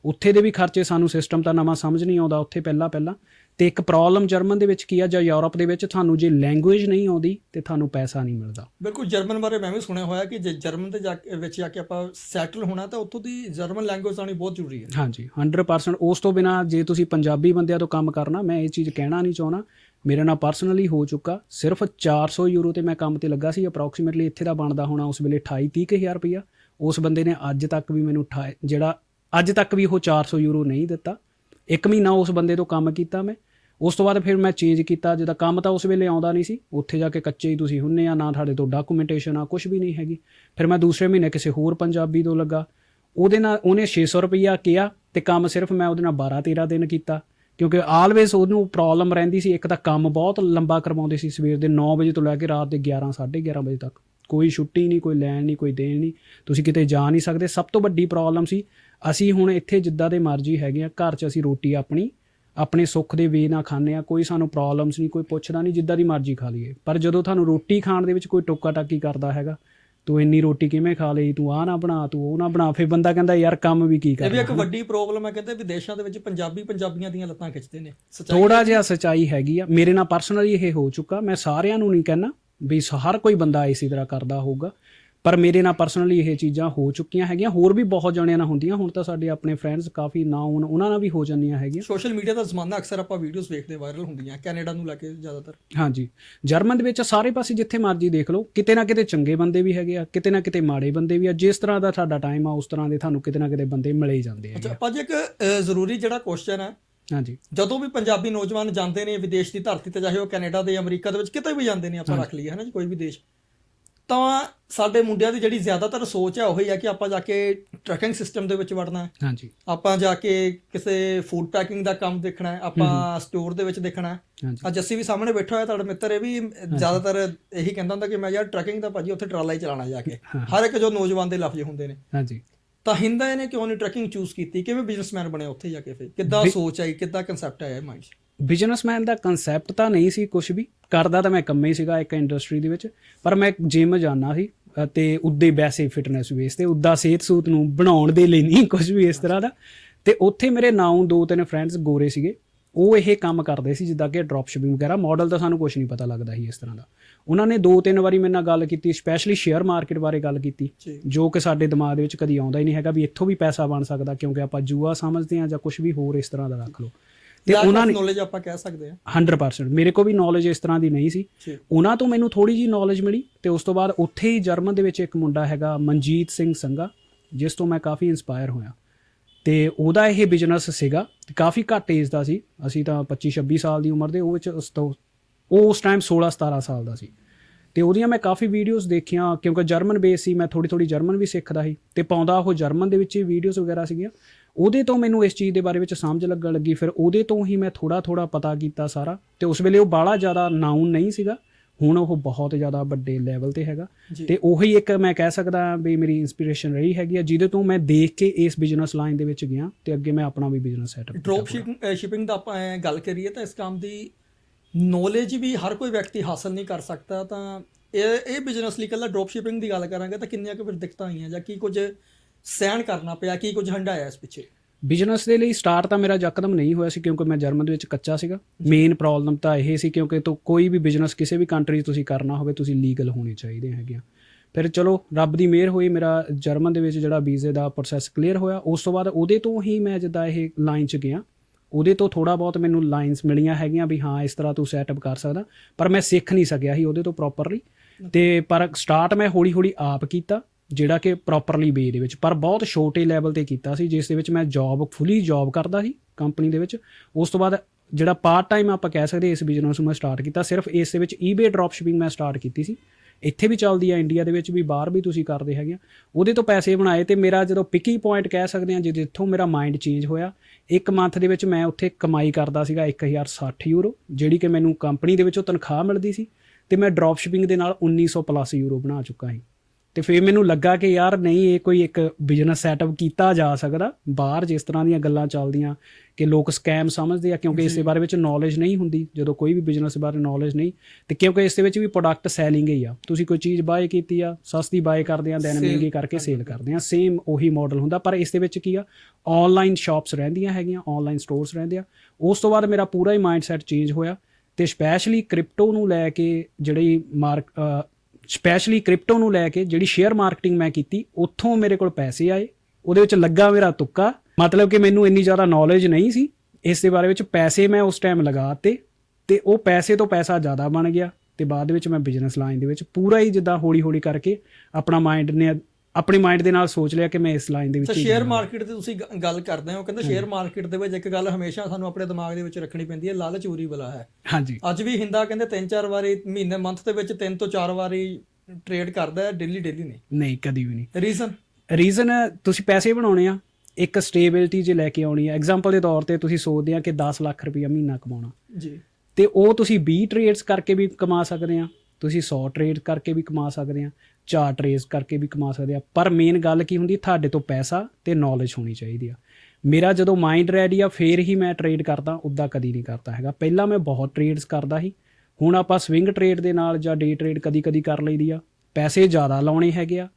B: ਉੱਥੇ ਦੇ ਵੀ ਖਰਚੇ ਸਾਨੂੰ ਸਿਸਟਮ ਤਾਂ ਨਵਾਂ ਸਮਝ ਨਹੀਂ ਆਉਂਦਾ, ਉੱਥੇ ਪਹਿਲਾਂ ਪਹਿਲਾਂ ਤੇ ਇੱਕ ਪ੍ਰੋਬਲਮ ਜਰਮਨ ਦੇ ਵਿੱਚ ਕੀ ਆ ਜਾਂ ਯੂਰਪ ਦੇ ਵਿੱਚ ਤੁਹਾਨੂੰ ਜੇ ਲੈਂਗੁਏਜ ਨਹੀਂ ਆਉਂਦੀ ਤੇ ਤੁਹਾਨੂੰ ਪੈਸਾ ਨਹੀਂ ਮਿਲਦਾ।
A: ਬਿਲਕੁਲ ਜਰਮਨ ਬਾਰੇ ਮੈਂ ਵੀ ਸੁਣਿਆ ਹੋਇਆ ਕਿ ਜੇ ਜਰਮਨ ਤੇ ਜਾ ਕੇ ਵਿੱਚ ਜਾ ਕੇ ਆਪਾਂ ਸੈਟਲ ਹੋਣਾ ਤਾਂ ਉੱਥੋਂ ਦੀ ਜਰਮਨ ਲੈਂਗੁਏਜ ਆਉਣੀ ਬਹੁਤ ਜ਼ਰੂਰੀ ਹੈ।
B: ਹਾਂਜੀ 100% ਉਸ ਤੋਂ ਬਿਨਾ ਜੇ ਤੁਸੀਂ ਪੰਜਾਬੀ ਬੰਦਿਆਂ ਤੋਂ ਕੰਮ ਕਰਨਾ ਮੈਂ ਇਹ ਚੀਜ਼ ਕਹਿਣਾ ਨਹੀਂ ਚਾਹੁੰਦਾ। ਮੇਰੇ ਨਾਲ ਪਰਸਨਲੀ ਹੋ ਚੁੱਕਾ। ਸਿਰਫ 400 ਯੂਰੋ ਤੇ ਮੈਂ ਕੰਮ ਤੇ ਲੱਗਾ ਸੀ ਅਪਰੋਕਸੀਮੇਟਲੀ ਇੱਥੇ ਦਾ ਬਣਦਾ ਹੋਣਾ ਉਸ ਵੇਲੇ 28 30 ਹਜ਼ਾਰ ਰੁਪਇਆ ਉਸ ਬੰਦੇ ਨੇ ਅੱਜ ਤੱਕ ਵੀ ਮੈਨੂੰ 28 ਜਿਹੜਾ ਅੱਜ ਤੱਕ ਵੀ ਉਹ 400 ਯੂਰੋ ਨਹੀਂ ਦਿੱਤਾ। ਇੱਕ ਮਹੀਨਾ ਉਸ ਬੰਦੇ ਤੋਂ ਕੰਮ ਕੀਤਾ ਮੈਂ। ਉਸ ਤੋਂ ਬਾਅਦ ਫਿਰ ਮੈਂ ਚੇਂਜ ਕੀਤਾ, ਜਿਹਦਾ ਕੰਮ ਤਾਂ ਉਸ ਵੇਲੇ ਆਉਂਦਾ ਨਹੀਂ ਸੀ। ਉੱਥੇ ਜਾ ਕੇ ਕੱਚੇ ਹੀ ਤੁਸੀਂ ਹੁੰਨੇ ਆ, ਨਾ ਤੁਹਾਡੇ ਤੋਂ ਡਾਕੂਮੈਂਟੇਸ਼ਨ ਆ ਕੁਝ ਵੀ ਨਹੀਂ ਹੈਗੀ। ਫਿਰ ਮੈਂ ਦੂਸਰੇ ਮਹੀਨੇ ਕਿਸੇ ਹੋਰ ਪੰਜਾਬੀ ਤੋਂ ਲੱਗਾ। ਉਹਦੇ ਨਾਲ ਉਹਨੇ 600 ਰੁਪਈਆ ਕਿਹਾ ਤੇ ਕੰਮ ਸਿਰਫ ਮੈਂ ਉਹਦੇ ਨਾਲ 12 13 ਦਿਨ ਕੀਤਾ। ਕਿਉਂਕਿ ਆਲਵੇਸ ਉਹਨੂੰ ਪ੍ਰੋਬਲਮ ਰਹਿੰਦੀ ਸੀ, ਇੱਕ ਤਾਂ ਕੰਮ ਬਹੁਤ ਲੰਬਾ ਕਰਵਾਉਂਦੇ ਸੀ ਸਵੇਰ ਦੇ 9 ਵਜੇ ਤੋਂ ਲੈ ਕੇ ਰਾਤ ਦੇ 11 11:30 ਵਜੇ ਤੱਕ। ਕੋਈ ਛੁੱਟੀ ਨਹੀਂ, ਕੋਈ ਲੈਣ ਨਹੀਂ, ਕੋਈ ਦੇਣ ਨਹੀਂ। ਤੁਸੀਂ ਕਿਤੇ ਜਾ ਨਹੀਂ ਸਕਦੇ। ਸਭ ਤੋਂ ਵੱਡੀ ਪ੍ਰੋਬਲਮ ਸੀ, ਅਸੀਂ ਹੁਣ ਇੱਥੇ ਜਿੱਦਾਂ ਦੇ ਮਰਜ਼ੀ ਹੈਗੇ ਆ, ਘਰ 'ਚ ਅਸੀਂ ਰੋਟੀ ਆਪਣੀ ਆਪਣੇ ਸੁੱਖ ਦੇ ਵੇ ਨਾਲ ਖਾਂਦੇ ਆ ਕੋਈ ਸਾਨੂੰ ਪ੍ਰੋਬਲਮਸ ਨਹੀਂ ਕੋਈ ਪੁੱਛਦਾ ਨਹੀਂ ਜਿੱਦਾਂ ਦੀ ਮਰਜ਼ੀ ਖਾ ਲਈਏ। ਪਰ ਜਦੋਂ ਤੁਹਾਨੂੰ ਰੋਟੀ ਖਾਣ ਦੇ ਵਿੱਚ ਕੋਈ ਟੋਕਾ ਟਾਕੀ ਕਰਦਾ ਹੈਗਾ ਤੂੰ ਇੰਨੀ ਰੋਟੀ ਕਿਵੇਂ ਖਾ ਲਈ ਤੂੰ ਆਹ ਨਾ ਬਣਾ ਤੂੰ ਉਹ ਨਾ ਬਣਾ ਫਿਰ ਬੰਦਾ ਕਹਿੰਦਾ ਯਾਰ ਕੰਮ ਵੀ ਕੀ
A: ਇਹ ਵੀ
B: ਕਰਨਾ?
A: ਇੱਕ ਵੱਡੀ ਪ੍ਰੋਬਲਮ ਹੈ ਕਹਿੰਦੇ ਵਿਦੇਸ਼ਾਂ ਦੇ ਵਿੱਚ ਪੰਜਾਬੀ ਪੰਜਾਬੀਆਂ ਦੀਆਂ ਲੱਤਾਂ ਖਿੱਚਦੇ ਨੇ। ਸੱਚਾਈ
B: ਥੋੜਾ ਜਿਹਾ ਸਚਾਈ ਹੈਗੀ ਆ। ਮੇਰੇ ਨਾਲ ਪਰਸਨਲੀ ਇਹ ਹੋ ਚੁੱਕਾ। ਮੈਂ ਸਾਰਿਆਂ ਨੂੰ ਨਹੀਂ ਕਹਿਣਾ ਵੀ ਹਰ ਕੋਈ ਬੰਦਾ ਇਸੇ ਤਰ੍ਹਾਂ ਕਰਦਾ ਹੋਊਗਾ। ਪਰ ਮੇਰੇ ਨਾਲ ਪਰਸਨਲੀ ਇਹ ਚੀਜ਼ਾਂ ਹੋ ਚੁੱਕੀਆਂ ਹੈਗੀਆਂ। ਹੋਰ ਵੀ ਬਹੁਤ ਜਣਿਆਂ ਨਾਲ ਹੁੰਦੀਆਂ। ਹੁਣ ਤਾਂ ਸਾਡੇ ਆਪਣੇ ਫਰੈਂਡਸ ਕਾਫੀ ਨਾਉਨ ਉਹਨਾਂ ਨਾਲ ਵੀ ਹੋ ਜਾਂਦੀਆਂ ਹੈਗੀਆਂ।
A: ਸੋਸ਼ਲ ਮੀਡੀਆ ਦਾ ਜ਼ਮਾਨਾ ਅਕਸਰ ਆਪਾਂ ਵੀਡੀਓਜ਼ ਵੇਖਦੇ ਵਾਇਰਲ ਹੁੰਦੀਆਂ ਕੈਨੇਡਾ ਨੂੰ ਲੈ ਕੇ ਜ਼ਿਆਦਾਤਰ।
B: ਹਾਂਜੀ। ਜਰਮਨ ਦੇ ਵਿੱਚ ਸਾਰੇ ਪਾਸੇ ਜਿੱਥੇ ਮਰਜ਼ੀ ਦੇਖ ਲਓ ਕਿਤੇ ਨਾ ਕਿਤੇ ਚੰਗੇ ਬੰਦੇ ਵੀ ਹੈਗੇ ਆ ਕਿਤੇ ਨਾ ਕਿਤੇ ਮਾੜੇ ਬੰਦੇ ਵੀ ਆ। ਜਿਸ ਤਰ੍ਹਾਂ ਦਾ ਤੁਹਾਡਾ ਟਾਈਮ ਆ ਉਸ ਤਰ੍ਹਾਂ ਦੇ ਤੁਹਾਨੂੰ ਕਿਤੇ ਨਾ ਕਿਤੇ ਬੰਦੇ ਮਿਲੇ ਹੀ ਜਾਂਦੇ
A: ਅੱਛਾ
B: ਆ।
A: ਆਪਾਂ ਜੇ ਇੱਕ ਜ਼ਰੂਰੀ ਜਿਹੜਾ ਕੁਐਸਚਨ ਹੈ
B: ਹਾਂਜੀ।
A: ਜਦੋਂ ਵੀ ਪੰਜਾਬੀ ਨੌਜਵਾਨ ਜਾਂਦੇ ਨੇ ਵਿਦੇਸ਼ ਦੀ ਧਰਤੀ ਤੇ ਚਾਹੇ ਉਹ ਕੈਨੇਡਾ ਦੇ ਅਮਰੀਕਾ ਦੇ ਵਿੱਚ ਕਿਤੇ ਵੀ ਜਾਂਦੇ ਨੇ ਆਪਾਂ ਰੱਖ ਲਈਏ ਹੈ ਨਾ ਜੀ ਕੋਈ ਵੀ ਦੇਸ਼। ਤਾਂ ਸਾਡੇ ਮੁੰਡਿਆਂ ਦੀ ਜਿਹੜੀ ਜ਼ਿਆਦਾਤਰ ਸੋਚ ਹੈ ਉਹ ਹੀ ਹੈ ਕਿ ਆਪਾਂ ਜਾ ਕੇ ਟਰੱਕਿੰਗ ਸਿਸਟਮ ਦੇ ਵਿੱਚ ਵੜਨਾ ਹੈ।
B: ਹਾਂਜੀ।
A: ਆਪਾਂ ਜਾ ਕੇ ਕਿਸੇ ਫੂਡ ਪੈਕਿੰਗ ਦਾ ਕੰਮ ਦੇਖਣਾ ਹੈ ਆਪਾਂ ਸਟੋਰ ਦੇ ਵਿੱਚ ਦੇਖਣਾ ਹੈ। ਅੱਜ ਅਸੀਂ ਵੀ ਸਾਹਮਣੇ ਬੈਠਾ ਹੋਇਆ ਤੁਹਾਡਾ ਮਿੱਤਰ ਇਹ ਵੀ ਜ਼ਿਆਦਾਤਰ ਇਹੀ ਕਹਿੰਦਾ ਹੁੰਦਾ ਕਿ ਮੈਂ ਯਾਰ ਟਰੱਕਿੰਗ ਦਾ ਭਾਜੀ ਉੱਥੇ ਟਰਾਲਾ ਹੀ ਚਲਾਣਾ ਜਾ ਕੇ। ਹਰ ਇੱਕ ਜੋ ਨੌਜਵਾਨ ਦੇ ਲਫ਼ਜ਼ ਹੁੰਦੇ ਨੇ।
B: ਹਾਂਜੀ।
A: ਤਾਂ ਹਿੰਦਾ ਨੇ ਕਿਉਂ ਨਹੀਂ ਟਰੱਕਿੰਗ ਚੂਜ਼ ਕੀਤੀ? ਕਿਵੇਂ ਬਿਜ਼ਨਸਮੈਨ ਬਣਿਆ ਉੱਥੇ ਜਾ ਕੇ ਫਿਰ? ਕਿੱਦਾਂ ਸੋਚ ਆਈ ਕਿੱਦਾਂ ਕਨਸੈਪਟ ਆਇਆ ਮਾਈਂਡ 'ਚ?
B: ਬਿਜ਼ਨਸਮੈਨ ਦਾ ਕਨਸੈਪਟ ਤਾਂ ਨਹੀਂ ਸੀ ਕੁਝ ਵੀ। ਕਰਦਾ ਤਾਂ ਮੈਂ ਕੰਮੇ ਹੀ ਸੀਗਾ ਇੱਕ ਇੰਡਸਟਰੀ ਦੇ ਵਿੱਚ ਪਰ ਮੈਂ ਜਿਮ ਜਾਣਾ ਸੀ ਅਤੇ ਉੱਦੇ ਵੈਸੇ ਫਿਟਨੈਸ ਬੇਸ ਤੇ ਉੱਦਾਂ ਸਿਹਤ ਸੂਤ ਨੂੰ ਬਣਾਉਣ ਦੇ ਲਈ ਨਹੀਂ ਕੁਝ ਵੀ ਇਸ ਤਰ੍ਹਾਂ ਦਾ। ਤੇ ਉੱਥੇ ਮੇਰੇ ਨਾਉ ਦੋ ਤਿੰਨ ਫਰੈਂਡਸ ਗੋਰੇ ਸੀਗੇ। ਉਹ ਇਹ ਕੰਮ ਕਰਦੇ ਸੀ ਜਿੱਦਾਂ ਕਿ ਡ੍ਰੌਪ ਸ਼ਿਪਿੰਗ ਵਗੈਰਾ ਮਾਡਲ ਤਾਂ ਸਾਨੂੰ ਕੁਝ ਨਹੀਂ ਪਤਾ ਲੱਗਦਾ ਸੀ ਇਸ ਤਰ੍ਹਾਂ ਦਾ। ਉਹਨਾਂ ਨੇ ਦੋ ਤਿੰਨ ਵਾਰੀ ਮੇਰੇ ਨਾਲ ਗੱਲ ਕੀਤੀ ਸਪੈਸ਼ਲੀ ਸ਼ੇਅਰ ਮਾਰਕੀਟ ਬਾਰੇ ਗੱਲ ਕੀਤੀ
A: ਜੀ।
B: ਕਿ ਸਾਡੇ ਦਿਮਾਗ ਦੇ ਵਿੱਚ ਕਦੀ ਆਉਂਦਾ ਹੀ ਨਹੀਂ ਹੈਗਾ ਵੀ ਇੱਥੋਂ ਵੀ ਪੈਸਾ ਬਣ ਸਕਦਾ ਕਿਉਂਕਿ ਆਪਾਂ ਜੂਆ ਸਮਝਦੇ ਹਾਂ ਜਾਂ ਕੁਝ ਵੀ ਹੋਰ ਇਸ ਤਰ੍ਹਾਂ ਦਾ ਰੱਖ ਲਓ। ਤੇ ਉਹਨਾਂ ਨੇ
A: ਨੌਲੇਜ ਆਪਾਂ ਕਹਿ ਸਕਦੇ ਹਾਂ।
B: 100% ਮੇਰੇ ਕੋਲ ਵੀ ਨੌਲੇਜ ਇਸ ਤਰ੍ਹਾਂ ਦੀ ਨਹੀਂ ਸੀ। ਉਹਨਾਂ ਤੋਂ ਮੈਨੂੰ ਥੋੜੀ ਜੀ ਨੌਲੇਜ ਮਿਲੀ ਤੇ ਉਸ ਤੋਂ ਬਾਅਦ ਉੱਥੇ ਹੀ ਜਰਮਨ ਦੇ ਵਿੱਚ ਇੱਕ ਮੁੰਡਾ ਹੈਗਾ ਮਨਜੀਤ ਸਿੰਘ ਸੰਗਾ ਜਿਸ ਤੋਂ ਮੈਂ ਕਾਫੀ ਇਨਸਪਾਇਰ ਹੋਇਆ। ਤੇ ਉਹਦਾ ਇਹ ਬਿਜ਼ਨਸ ਸੀਗਾ ਤੇ ਕਾਫੀ ਘੱਟ ਏਜ ਦਾ ਸੀ। ਅਸੀਂ ਤਾਂ 25 26 ਸਾਲ ਦੀ ਉਮਰ ਦੇ ਉਹ ਵਿੱਚ ਉਸ ਤੋਂ ਉਹ ਉਸ ਟਾਈਮ 16 17 ਸਾਲ ਦਾ ਸੀ। ਤੇ ਉਹਦੀਆਂ ਮੈਂ ਕਾਫੀ ਵੀਡੀਓਜ਼ ਦੇਖੀਆਂ ਕਿਉਂਕਿ ਜਰਮਨ ਬੇਸ ਸੀ ਮੈਂ ਥੋੜੀ ਥੋੜੀ ਜਰਮਨ ਵੀ ਸਿੱਖਦਾ ਸੀ। ਤੇ ਪਾਉਂਦਾ ਉਹ ਜਰਮਨ ਦੇ ਵਿੱਚ ਹੀ ਵੀਡੀਓਜ਼ ਵਗੈਰਾ ਸੀਗੀਆਂ। ਉਹਦੇ ਤੋਂ ਮੈਨੂੰ ਇਸ ਚੀਜ਼ ਦੇ ਬਾਰੇ ਵਿੱਚ ਸਮਝ ਲੱਗਣ ਲੱਗੀ ਫਿਰ ਉਹਦੇ ਤੋਂ ਹੀ ਮੈਂ ਥੋੜਾ ਥੋੜਾ ਪਤਾ ਕੀਤਾ ਸਾਰਾ। ਤੇ ਉਸ ਵੇਲੇ ਉਹ ਬਾਹਲਾ ਜ਼ਿਆਦਾ ਨਾਉਨ ਨਹੀਂ ਸੀਗਾ ਹੁਣ ਉਹ ਬਹੁਤ ਜ਼ਿਆਦਾ ਵੱਡੇ ਲੈਵਲ ਤੇ ਹੈਗਾ। ਤੇ ਉਹੀ ਇੱਕ ਮੈਂ ਕਹਿ ਸਕਦਾ ਵੀ ਮੇਰੀ ਇਨਸਪੀਰੇਸ਼ਨ ਰਹੀ ਹੈਗੀ ਆ ਜਿਹਦੇ ਤੋਂ ਮੈਂ ਦੇਖ ਕੇ ਇਸ ਬਿਜ਼ਨਸ ਲਾਈਨ ਦੇ ਵਿੱਚ ਗਿਆ ਤੇ ਅੱਗੇ ਮੈਂ ਆਪਣਾ ਵੀ ਬਿਜ਼ਨਸ ਸੈਟਅਪ
A: ਡ੍ਰੌਪ ਸ਼ਿਪਿੰਗ ਦਾ ਆਪਾਂ ਗੱਲ ਕਰੀਏ ਤਾਂ ਇਸ ਕੰਮ ਦੀ ਨੌਲੇਜ ਵੀ ਹਰ ਕੋਈ ਵਿਅਕਤੀ ਹਾਸਲ ਨਹੀਂ ਕਰ ਸਕਦਾ ਤਾਂ ਇਹ ਇਹ ਬਿਜ਼ਨਸ ਲਈ ਇਕੱਲਾ ਡ੍ਰੌਪ ਸ਼ਿਪਿੰਗ ਦੀ ਗੱਲ ਕਰਾਂਗੇ ਤਾਂ ਕਿੰਨੀਆਂ ਕੁ ਫਿਰ ਦਿੱਕਤਾਂ ਆਈਆਂ ਜਾਂ ਕੀ ਕੁਝ ਸਹਿਣ ਕਰਨਾ ਪਿਆ ਕੀ ਕੁਝ ਹੰਡਾਇਆ ਇਸ ਪਿੱਛੇ?
B: ਬਿਜ਼ਨਸ ਦੇ ਲਈ ਸਟਾਰਟ ਤਾਂ ਮੇਰਾ ਯਕਦਮ ਨਹੀਂ ਹੋਇਆ ਸੀ ਕਿਉਂਕਿ ਮੈਂ ਜਰਮਨ ਦੇ ਵਿੱਚ ਕੱਚਾ ਸੀਗਾ। ਮੇਨ ਪ੍ਰੋਬਲਮ ਤਾਂ ਇਹ ਸੀ ਕਿਉਂਕਿ ਤੋਂ ਕੋਈ ਵੀ ਬਿਜ਼ਨਸ ਕਿਸੇ ਵੀ ਕੰਟਰੀ 'ਚ ਤੁਸੀਂ ਕਰਨਾ ਹੋਵੇ ਤੁਸੀਂ ਲੀਗਲ ਹੋਣੇ ਚਾਹੀਦੇ ਹੈਗੇ ਆ। ਫਿਰ ਚਲੋ ਰੱਬ ਦੀ ਮਿਹਰ ਹੋਈ ਮੇਰਾ ਜਰਮਨ ਦੇ ਵਿੱਚ ਜਿਹੜਾ ਵੀਜ਼ੇ ਦਾ ਪ੍ਰੋਸੈਸ ਕਲੀਅਰ ਹੋਇਆ। ਉਸ ਤੋਂ ਬਾਅਦ ਉਹਦੇ ਤੋਂ ਹੀ ਮੈਂ ਜਿੱਦਾਂ ਇਹ ਲਾਈਨ 'ਚ ਗਿਆ। ਉਹਦੇ ਤੋਂ ਥੋੜਾ ਬਹੁਤ ਮੈਨੂੰ ਲਾਈਨਸ ਮਿਲੀਆਂ ਹੈਗੀਆਂ ਵੀ ਹਾਂ ਇਸ ਤਰ੍ਹਾਂ ਤੂੰ ਸੈਟਅਪ ਕਰ ਸਕਦਾ। ਪਰ ਮੈਂ ਸਿੱਖ ਨਹੀਂ ਸਕਿਆ ਸੀ ਉਹਦੇ ਤੋਂ ਪ੍ਰੋਪਰਲੀ ਤੇ ਪਰ ਸਟਾਰਟ ਮੈਂ ਹੌਲੀ ਹੌਲੀ ਆਪ ਕੀਤਾ। ਜਿਹੜਾ ਕਿ ਪ੍ਰੋਪਰਲੀ ਬੇ ਦੇ ਵਿੱਚ, ਪਰ ਬਹੁਤ ਛੋਟੇ ਲੈਵਲ ਤੇ ਕੀਤਾ ਸੀ, ਜਿਸ ਦੇ ਵਿੱਚ ਮੈਂ ਜੌਬ ਫੁੱਲੀ ਜੌਬ ਕਰਦਾ ਸੀ ਕੰਪਨੀ ਦੇ ਵਿੱਚ। ਉਸ ਤੋਂ ਬਾਅਦ ਜਿਹੜਾ ਪਾਰਟ ਟਾਈਮ ਆਪਾਂ ਕਹਿ ਸਕਦੇ ਇਸ ਬਿਜ਼ਨਸ ਨੂੰ ਮੈਂ ਸਟਾਰਟ ਕੀਤਾ, ਸਿਰਫ ਇਸ ਦੇ ਵਿੱਚ ਈਬੇ ਡ੍ਰੌਪ ਸ਼ਿਪਿੰਗ ਮੈਂ ਸਟਾਰਟ ਕੀਤੀ ਸੀ। ਇੱਥੇ ਵੀ ਚੱਲਦੀ ਆ ਇੰਡੀਆ ਦੇ ਵਿੱਚ ਵੀ, ਬਾਹਰ ਵੀ ਤੁਸੀਂ ਕਰਦੇ ਹੈਗੇ ਆ। ਉਹਦੇ ਤੋਂ ਪੈਸੇ ਬਣਾਏ ਤੇ ਮੇਰਾ ਜਦੋਂ ਪਿਕੀ ਪੁਆਇੰਟ ਕਹਿ ਸਕਦੇ ਆ ਜਿੱਥੋਂ ਮੇਰਾ ਮਾਈਂਡ ਚੇਂਜ ਹੋਇਆ, ਇੱਕ ਮੰਥ ਦੇ ਵਿੱਚ ਮੈਂ ਉੱਥੇ ਕਮਾਈ ਕਰਦਾ ਸੀਗਾ 1060 ਯੂਰੋ ਜਿਹੜੀ ਕਿ ਮੈਨੂੰ ਕੰਪਨੀ ਦੇ ਵਿੱਚੋਂ ਤਨਖਾਹ ਮਿਲਦੀ ਸੀ ਤੇ ਮੈਂ ਡ੍ਰੌਪ ਸ਼ਿਪਿੰਗ ਦੇ ਨਾਲ 1900 ਪਲੱਸ ਯੂਰੋ ਬਣਾ ਚੁੱਕਾ ਸੀ। ਤੇ ਫਿਰ ਮੈਨੂੰ ਲੱਗਾ ਕਿ ਯਾਰ ਨਹੀਂ ਇਹ ਕੋਈ ਇੱਕ ਬਿਜ਼ਨਸ ਸੈਟਅਪ ਕੀਤਾ ਜਾ ਸਕਦਾ। ਬਾਹਰ ਜਿਸ ਤਰ੍ਹਾਂ ਦੀਆਂ ਗੱਲਾਂ ਚੱਲਦੀਆਂ ਕਿ ਲੋਕ ਸਕੈਮ ਸਮਝਦੇ ਆ ਕਿਉਂਕਿ ਇਸ ਦੇ ਬਾਰੇ ਵਿੱਚ ਨੌਲੇਜ ਨਹੀਂ ਹੁੰਦੀ ਜਦੋਂ ਕੋਈ ਵੀ ਬਿਜ਼ਨਸ ਬਾਰੇ ਨੌਲੇਜ ਨਹੀਂ ਤੇ ਕਿਉਂਕਿ ਇਸ ਦੇ ਵਿੱਚ ਵੀ ਪ੍ਰੋਡਕਟ ਸੈਲਿੰਗ ਹੀ ਆ। ਤੁਸੀਂ ਕੋਈ ਚੀਜ਼ ਬਾਏ ਕੀਤੀ ਆ ਸਸਤੀ ਬਾਏ ਕਰਦੇ ਆ ਦੈਨ ਮਹਿੰਗੀ ਕਰਕੇ ਸੇਲ ਕਰਦੇ ਆ ਸੇਮ ਉਹੀ ਮਾਡਲ ਹੁੰਦਾ ਪਰ ਇਸ ਦੇ ਵਿੱਚ ਕੀ ਆ ਆਨਲਾਈਨ ਸ਼ਾਪਸ ਰਹਿੰਦੀਆਂ ਹੈਗੀਆਂ ਆਨਲਾਈਨ ਸਟੋਰਸ ਰਹਿੰਦੇ ਆ। ਉਸ ਤੋਂ ਬਾਅਦ ਮੇਰਾ ਪੂਰਾ ਹੀ ਮਾਈਂਡਸੈਟ ਚੇਂਜ ਹੋਇਆ ਤੇ ਸਪੈਸ਼ਲੀ ਕ੍ਰਿਪਟੋ ਨੂੰ ਲੈ ਕੇ ਜਿਹੜੀ ਮਾਰਕ ਸਪੈਸ਼ਲੀ ਕ੍ਰਿਪਟੋ ਨੂੰ ਲੈ ਕੇ ਜਿਹੜੀ ਸ਼ੇਅਰ ਮਾਰਕੀਟਿੰਗ ਮੈਂ ਕੀਤੀ, ਉੱਥੋਂ ਮੇਰੇ ਕੋਲ ਪੈਸੇ ਆਏ, ਉਹਦੇ ਵਿੱਚ ਲੱਗਾ ਮੇਰਾ ਤੁੱਕਾ। ਮਤਲਬ ਕਿ ਮੈਨੂੰ ਇੰਨੀ ਜ਼ਿਆਦਾ ਨੌਲੇਜ ਨਹੀਂ ਸੀ। ਇਸ ਦੇ ਬਾਰੇ ਵਿੱਚ ਪੈਸੇ ਮੈਂ ਉਸ ਟਾਈਮ ਲਗਾਤੇ ਤੇ ਉਹ ਪੈਸੇ ਤੋਂ ਪੈਸਾ ਜ਼ਿਆਦਾ ਬਣ ਗਿਆ ਤੇ ਬਾਅਦ ਵਿੱਚ ਮੈਂ ਬਿਜ਼ਨਸ ਲਾਈਨ ਦੇ ਵਿੱਚ ਪੂਰਾ ਹੀ ਜਿੱਦਾਂ ਹੌਲੀ ਹੌਲੀ ਕਰਕੇ ਆਪਣਾ ਮਾਈਂਡ ਨੇ ਆਪਣੀ ਮਾਈਂਡ ਦੇ ਨਾਲ ਸੋਚ ਲਿਆ ਕਿ ਮੈਂ ਇਸ ਲਾਈਨ ਦੇ ਵਿੱਚ
A: ਤਾਂ ਸ਼ੇਅਰ। ਮਾਰਕੀਟ ਦੀ ਤੁਸੀਂ ਗ- ਗੱਲ ਕਰਦੇ ਹੋ ਕਹਿੰਦੇ ਸ਼ੇਅਰ ਮਾਰਕੀਟ ਦੇ ਵਿੱਚ ਇੱਕ ਗੱਲ ਹਮੇਸ਼ਾ ਸਾਨੂੰ ਆਪਣੇ ਦਿਮਾਗ ਦੇ ਵਿੱਚ ਰੱਖਣੀ ਪੈਂਦੀ ਹੈ ਲਾਲਚ ਉਰੀ ਬਲਾ ਹੈ।
B: ਹਾਂਜੀ।
A: ਅੱਜ ਵੀ ਹਿੰਦਾ ਕਹਿੰਦੇ ਤਿੰਨ ਚਾਰ ਵਾਰੀ ਮਹੀਨੇ ਮੰਥ ਦੇ ਵਿੱਚ ਤਿੰਨ ਤੋਂ ਚਾਰ ਵਾਰੀ ਟ੍ਰੇਡ ਕਰਦਾ ਹੈ ਡੇਲੀ ਡੇਲੀ ਨਹੀਂ।
B: ਨਹੀਂ ਕਦੀ ਵੀ ਨਹੀਂ।
A: ਰੀਜ਼ਨ
B: ਰੀਜ਼ਨ ਤੁਸੀਂ ਪੈਸੇ ਬਣਾਉਣੇ ਆ ਇੱਕ ਸਟੇਬਿਲਿਟੀ ਜੇ ਲੈ ਕੇ ਆਉਣੀ ਆ ਐਗਜ਼ਾਮਪਲ ਦੇ ਤੌਰ ਤੇ ਤੁਸੀਂ ਸੋਚਦੇ ਆ ਕਿ 10 ਲੱਖ ਰੁਪਈਆ ਮਹੀਨਾ ਕਮਾਉਣਾ।
A: ਜੀ।
B: ਤੇ ਉਹ ਤੁਸੀਂ 20 ਟ੍ਰੇਡਸ ਕਰਕੇ ਵੀ ਕਮਾ ਸਕਦੇ ਆ ਤੁਸੀਂ 100 ਟ੍ਰੇਡ ਕਰਕੇ ਵੀ ਕਮਾ ਸਕਦੇ ਆ ਚਾਰਟ ਰੇਸ ਕਰਕੇ ਵੀ ਕਮਾ ਸਕਦੇ ਆ। ਪਰ ਮੇਨ ਗੱਲ ਕੀ ਹੁੰਦੀ, ਤੁਹਾਡੇ ਤੋਂ ਪੈਸਾ ਤੇ ਨੌਲੇਜ ਹੋਣੀ ਚਾਹੀਦੀ ਆ। ਮੇਰਾ ਜਦੋਂ ਮਾਈਂਡ ਰੈਡੀ ਆ, ਫੇਰ ਹੀ ਮੈਂ ਟ੍ਰੇਡ ਕਰਦਾ ਉੱਦਾਂ ਕਦੀ ਨਹੀਂ ਕਰਦਾ ਹੈਗਾ। ਪਹਿਲਾਂ ਮੈਂ ਬਹੁਤ ਟ੍ਰੇਡਸ ਕਰਦਾ ਸੀ। ਹੁਣ ਆਪਾਂ ਸਵਿੰਗ ਟ੍ਰੇਡ ਦੇ ਨਾਲ ਜਾਂ ਡੇ ਟ੍ਰੇਡ ਕਦੀ ਕਦੀ ਕਰ ਲਈਦੀ ਆ। ਪੈਸੇ ਜ਼ਿਆਦਾ ਲਾਉਣੇ ਹੈਗੇ ਆ।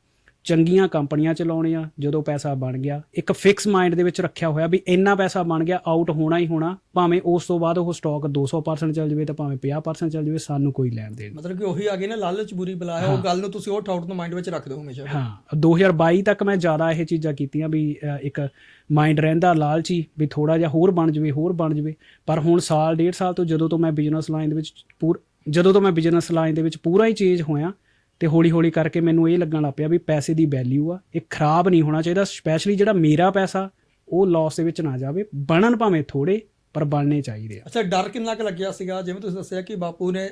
B: ਚੰਗੀਆਂ ਕੰਪਨੀਆਂ ਚ ਲਾਉਣੇ ਆ ਜਦੋਂ ਪੈਸਾ ਬਣ ਗਿਆ। ਇੱਕ ਫਿਕਸ ਮਾਈਂਡ ਦੇ ਵਿੱਚ ਰੱਖਿਆ ਹੋਇਆ ਵੀ ਇੰਨਾ ਪੈਸਾ ਬਣ ਗਿਆ ਆਊਟ ਹੋਣਾ ਹੀ ਹੋਣਾ ਭਾਵੇਂ ਉਸ ਤੋਂ ਬਾਅਦ ਉਹ ਸਟਾਕ 200% ਚੱਲ ਜਾਵੇ ਤਾਂ ਭਾਵੇਂ 50% ਚੱਲ ਜਾਵੇ ਸਾਨੂੰ ਕੋਈ ਲੈਣ ਦੇਣ ਨਹੀਂ।
A: ਮਤਲਬ ਕਿ ਉਹੀ ਆ ਗਈ ਨਾ ਲਾਲਚ ਬੁਰੀ ਬਲਾ ਹੈ ਉਹ ਗੱਲ ਨੂੰ ਤੁਸੀਂ ਉਹ ਠਾਉਟ ਨੂੰ ਮਾਈਂਡ ਵਿੱਚ ਰੱਖਦੇ ਹੋ ਹਮੇਸ਼ਾ।
B: ਹਾਂ 2022 ਤੱਕ ਮੈਂ ਜ਼ਿਆਦਾ ਇਹ ਚੀਜ਼ਾਂ ਕੀਤੀਆਂ ਵੀ ਇੱਕ ਮਾਈਂਡ ਰਹਿੰਦਾ ਲਾਲਚੀ ਵੀ ਥੋੜਾ ਜਿਹਾ ਹੋਰ ਬਣ ਜਵੇ ਹੋਰ ਬਣ ਜਵੇ। ਪਰ ਹੁਣ ਸਾਲ ਡੇਢ ਸਾਲ ਤੋਂ ਜਦੋਂ ਤੋਂ ਮੈਂ ਬਿਜ਼ਨਸ ਲਾਈਨ ਦੇ ਵਿੱਚ ਪੂਰ ਜਦੋਂ ਤੋਂ ਮੈਂ ਬਿਜ਼ਨਸ ਲਾਈਨ ਦੇ ਵਿੱਚ ਪੂਰਾ ਹੀ ਚੇਂਜ ਹੋਇਆ ਤੇ ਹੌਲੀ ਹੌਲੀ ਕਰਕੇ ਮੈਨੂੰ ਇਹ ਲੱਗਣ ਲੱਗ ਪਿਆ ਵੀ ਪੈਸੇ ਦੀ ਵੈਲਿਊ ਆ ਇਹ ਖਰਾਬ ਨਹੀਂ ਹੋਣਾ ਚਾਹੀਦਾ ਸਪੈਸ਼ਲੀ ਜਿਹੜਾ ਮੇਰਾ ਪੈਸਾ ਉਹ ਲਾਸ ਦੇ ਵਿੱਚ ਨਾ ਜਾਵੇ ਬਣਨ ਭਾਵੇਂ ਥੋੜੇ ਪਰ ਬਣਨੇ ਚਾਹੀਦੇ ਆ।
A: ਅੱਛਾ ਡਰ ਕਿੰਨਾ ਕੁ ਲੱਗਿਆ ਸੀਗਾ? ਜਿਵੇਂ ਤੁਸੀਂ ਦੱਸਿਆ ਕਿ ਬਾਪੂ ਨੇ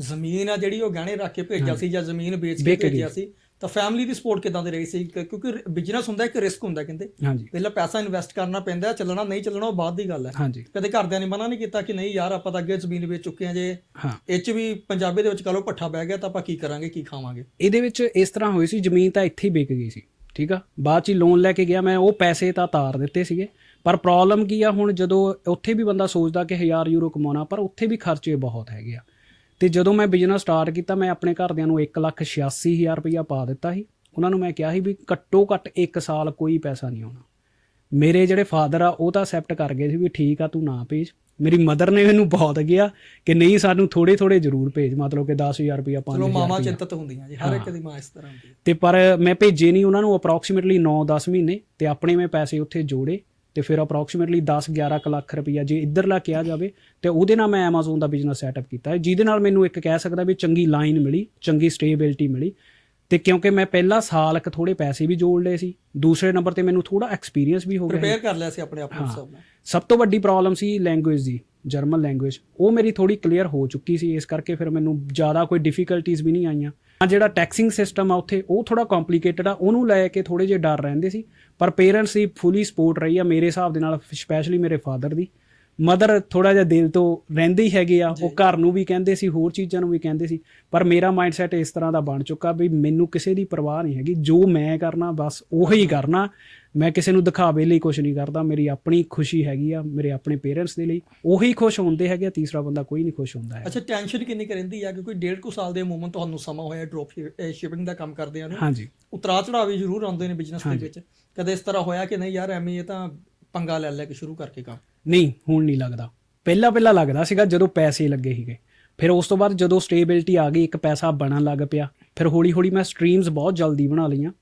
A: ਜ਼ਮੀਨ ਆ ਜਿਹੜੀ ਉਹ ਗਹਿਣੇ ਰੱਖ ਕੇ ਭੇਜਿਆ ਸੀ ਜਾਂ ਜ਼ਮੀਨ ਵੇਚ ਕੇ
B: ਵੇਚ ਕੇ
A: ਭੇਜਿਆ ਸੀ। ਤਾਂ ਫੈਮਿਲੀ ਦੀ ਸਪੋਰਟ ਕਿਦਾਂ ਦੀ ਰਹੀ ਸੀ? ਕਿ- ਕਿਉਂਕਿ ਬਿਜ਼ਨਸ ਹੁੰਦਾ ਇੱਕ ਰਿਸਕ ਹੁੰਦਾ ਕਹਿੰਦੇ।
B: ਹਾਂਜੀ।
A: ਪਹਿਲਾਂ ਪੈਸਾ ਇਨਵੈਸਟ ਕਰਨਾ ਪੈਂਦਾ ਚੱਲਣਾ ਨਹੀਂ ਚੱਲਣਾ ਉਹ ਬਾਅਦ ਦੀ ਗੱਲ ਹੈ।
B: ਹਾਂਜੀ।
A: ਕਦੇ ਘਰਦਿਆਂ ਨੇ ਮਨਾ ਨਹੀਂ ਕੀਤਾ ਕਿ ਨਹੀਂ ਯਾਰ ਆਪਾਂ ਤਾਂ ਅੱਗੇ ਜ਼ਮੀਨ ਵੇਚ ਚੁੱਕੇ ਹਾਂ ਜੇ।
B: ਹਾਂ।
A: ਇਹ ਚ ਵੀ ਪੰਜਾਬੀ ਦੇ ਵਿੱਚ ਕਹ ਲਓ ਪੱਠਾ ਬਹਿ ਗਿਆ ਤਾਂ ਆਪਾਂ ਕੀ ਕਰਾਂਗੇ ਕੀ ਖਾਵਾਂਗੇ?
B: ਇਹਦੇ ਵਿੱਚ ਇਸ ਤਰ੍ਹਾਂ ਹੋਈ ਸੀ ਜ਼ਮੀਨ ਤਾਂ ਇੱਥੇ ਹੀ ਵਿਕ ਗਈ ਸੀ ਠੀਕ ਆ? ਬਾਅਦ ਚ ਲੋਨ ਲੈ ਕੇ ਗਿਆ ਮੈਂ ਉਹ ਪੈਸੇ ਤਾਂ ਤਾਰ ਦਿੱਤੇ ਸੀਗੇ। ਪਰ ਪ੍ਰੋਬਲਮ ਕੀ ਆ ਹੁਣ ਜਦੋਂ ਉੱਥੇ ਵੀ ਬੰਦਾ ਸੋਚਦਾ ਕਿ 1000 ਯੂਰੋ ਕਮਾਉਣਾ ਪਰ ਉੱਥੇ ਵੀ ਖਰਚੇ ਬਹੁਤ ਹੈਗੇ ਆ। ਤੇ ਜਦੋਂ ਮੈਂ ਬਿਜ਼ਨਸ ਸਟਾਰਟ ਕੀਤਾ ਮੈਂ ਆਪਣੇ ਘਰਦਿਆਂ ਨੂੰ 186000 ਰੁਪਇਆ ਪਾ ਦਿੱਤਾ ਸੀ। ਉਹਨਾਂ ਨੂੰ ਮੈਂ ਕਿਹਾ ਸੀ ਵੀ ਘੱਟੋ ਘੱਟ 1 ਸਾਲ ਕੋਈ ਪੈਸਾ ਨਹੀਂ ਆਉਣਾ। ਮੇਰੇ ਜਿਹੜੇ ਫਾਦਰ ਆ ਉਹ ਤਾਂ ਅਸੈਪਟ ਕਰ ਗਏ ਸੀ ਵੀ ਠੀਕ ਆ ਤੂੰ ਨਾ ਭੇਜ। ਮੇਰੀ ਮਦਰ ਨੇ ਮੈਨੂੰ ਬਹੁਤ ਗਿਆ ਕਿ ਨਹੀਂ ਸਾਨੂੰ ਥੋੜੇ ਥੋੜੇ ਜ਼ਰੂਰ ਭੇਜ। ਮਤਲਬ ਕਿ 10000 ਰੁਪਇਆ 5000
A: ਚਲੋ ਮਾਮਾ
B: ਰੁਪਇਆ।
A: ਚਿੰਤਤ ਹੁੰਦੀਆਂ ਜੀ ਹਰ ਇੱਕ ਦੀ ਮਾਂ ਇਸ ਤਰ੍ਹਾਂ ਹੁੰਦੀ
B: ਤੇ ਪਰ ਮੈਂ ਭੇਜੇ ਨਹੀਂ ਉਹਨਾਂ ਨੂੰ ਅਪਰੋਕਸੀਮੇਟਲੀ 9-10 ਮਹੀਨੇ। ਤੇ ਆਪਣੇ ਮੈਂ ਪੈਸੇ ਉੱਥੇ ਜੋੜੇ। ਤੇ ਫਿਰ ਅਪਰੋਕਸੀਮੇਟਲੀ 10-11 ਕੁ ਲੱਖ ਰੁਪਈਆ ਜੇ ਇੱਧਰਲਾ ਕਿਹਾ ਜਾਵੇ ਤੇ ਉਹਦੇ ਨਾਲ ਮੈਂ Amazon ਦਾ ਬਿਜ਼ਨਸ ਸੈਟਅਪ ਕੀਤਾ ਹੈ, ਜਿਹਦੇ ਨਾਲ ਮੈਨੂੰ ਇੱਕ ਕਹਿ ਸਕਦਾ ਵੀ ਚੰਗੀ ਲਾਈਨ ਮਿਲੀ ਚੰਗੀ ਸਟੇਬਿਲਿਟੀ ਮਿਲੀ। ਤੇ ਕਿਉਂਕਿ ਮੈਂ ਪਹਿਲਾ ਸਾਲ ਕ ਥੋੜੇ ਪੈਸੇ ਵੀ ਜੋੜ ਲਏ ਸੀ ਦੂਸਰੇ ਨੰਬਰ ਤੇ ਮੈਨੂੰ ਥੋੜਾ ਐਕਸਪੀਰੀਅੰਸ ਵੀ ਹੋ ਗਿਆ
A: ਪ੍ਰਿਪੇਅਰ ਕਰ ਲਿਆ ਸੀ ਆਪਣੇ ਆਪ ਨੂੰ। ਸਭ ਨੇ।
B: ਸਭ ਤੋਂ ਵੱਡੀ ਪ੍ਰੋਬਲਮ ਸੀ ਲੈਂਗੁਏਜ ਦੀ ਜਰਮਨ ਲੈਂਗੁਏਜ ਉਹ ਮੇਰੀ ਥੋੜੀ ਕਲੀਅਰ ਹੋ ਚੁੱਕੀ ਸੀ ਇਸ ਕਰਕੇ ਫਿਰ ਮੈਨੂੰ ਜ਼ਿਆਦਾ ਕੋਈ ਡਿਫਿਕਲਟੀਆਂ ਵੀ ਨਹੀਂ ਆਈਆਂ। ਆ ਜਿਹੜਾ ਟੈਕਸਿੰਗ ਸਿਸਟਮ ਆ ਉੱਥੇ ਉਹ ਥੋੜਾ ਕੰਪਲਿਕੇਟਡ ਆ ਉਹਨੂੰ ਲੈ ਕੇ ਥੋੜੇ ਜਿਹੇ ਡਰ ਰਹਿੰਦੇ ਸੀ। ਪਰ ਪੇਰੈਂਟਸ ਦੀ ਫੁੱਲੀ ਸਪੋਰਟ ਰਹੀ ਆ ਮੇਰੇ ਹਿਸਾਬ ਦੇ ਨਾਲ ਸਪੈਸ਼ਲੀ ਮੇਰੇ ਫਾਦਰ ਦੀ। ਮਦਰ ਥੋੜਾ ਜਿਹਾ ਦਿਲ ਤੋਂ ਰਹਿੰਦੇ ਹੀ ਹੈਗੇ ਆ ਉਹ ਘਰ ਨੂੰ ਵੀ ਕਹਿੰਦੇ ਸੀ ਹੋਰ ਚੀਜ਼ਾਂ ਨੂੰ ਵੀ ਕਹਿੰਦੇ ਸੀ। ਪਰ ਮੇਰਾ ਮਾਈਂਡਸੈਟ ਇਸ ਤਰ੍ਹਾਂ ਦਾ ਬਣ ਚੁੱਕਾ ਵੀ ਮੈਨੂੰ ਕਿਸੇ ਦੀ ਪਰਵਾਹ ਨਹੀਂ ਹੈਗੀ। ਜੋ ਮੈਂ ਕਰਨਾ ਬਸ ਉਹੀ ਕਰਨਾ। ਮੈਂ ਕਿਸੇ ਨੂੰ ਦਿਖਾਵੇ ਲਈ ਕੁਝ ਨਹੀਂ ਕਰਦਾ। ਮੇਰੀ ਆਪਣੀ ਖੁਸ਼ੀ ਹੈਗੀ ਆ ਮੇਰੇ ਆਪਣੇ ਪੇਰੈਂਟਸ ਦੇ ਲਈ। ਉਹੀ ਖੁਸ਼ ਹੁੰਦੇ ਹੈਗੇ ਆ, ਤੀਸਰਾ ਬੰਦਾ ਕੋਈ ਨਹੀਂ ਖੁਸ਼ ਹੁੰਦਾ ਹੈ
A: ਅੱਛਾ ਟੈਨਸ਼ਨ ਕਿੰਨੀ ਕੁ ਰਹਿੰਦੀ ਆ? ਕਿਉਂਕਿ ਡੇਢ ਕੁ ਸਾਲ ਦੇ ਅਮੂਮਨ ਤੁਹਾਨੂੰ ਸਮਾਂ ਹੋਇਆ ਡ੍ਰੌਪ ਸ਼ਿਪਿੰਗ ਦਾ ਕੰਮ ਕਰਦੇ ਆ ਨੂੰ।
B: ਹਾਂਜੀ।
A: ਉਤਰਾ ਚੜਾਵੇ ਜ਼ਰੂਰ ਆਉਂਦੇ ਨੇ ਬਿਜ਼ਨਸ ਦੇ ਵਿੱਚ। ਕਦੇ ਇਸ ਤਰ੍ਹਾਂ ਹੋਇਆ ਕਿ ਨਹੀਂ ਯਾਰ, ਐਵੇਂ ਇਹ ਤਾਂ ਪੰਗਾ ਲੈ ਲੈ ਕੇ ਸ਼ੁਰੂ ਕਰਕੇ ਕੰਮ?
B: ਨਹੀਂ, ਹੁਣ ਨਹੀਂ ਲੱਗਦਾ। ਪਹਿਲਾਂ ਪਹਿਲਾਂ ਲੱਗਦਾ ਸੀਗਾ ਜਦੋਂ ਪੈਸੇ ਲੱਗੇ ਸੀਗੇ। ਫਿਰ ਉਸ ਤੋਂ ਬਾਅਦ ਜਦੋਂ ਸਟੇਬਿਲਿਟੀ ਆ ਗਈ, ਇੱਕ ਪੈਸਾ ਬਣਨ ਲੱਗ ਪਿਆ। ਫਿਰ ਹੌਲੀ ਹੌਲੀ ਮੈਂ ਸਟਰੀਮਸ ਬਹੁਤ ਜਲਦੀ ਬਣਾ ਲਈਆਂ।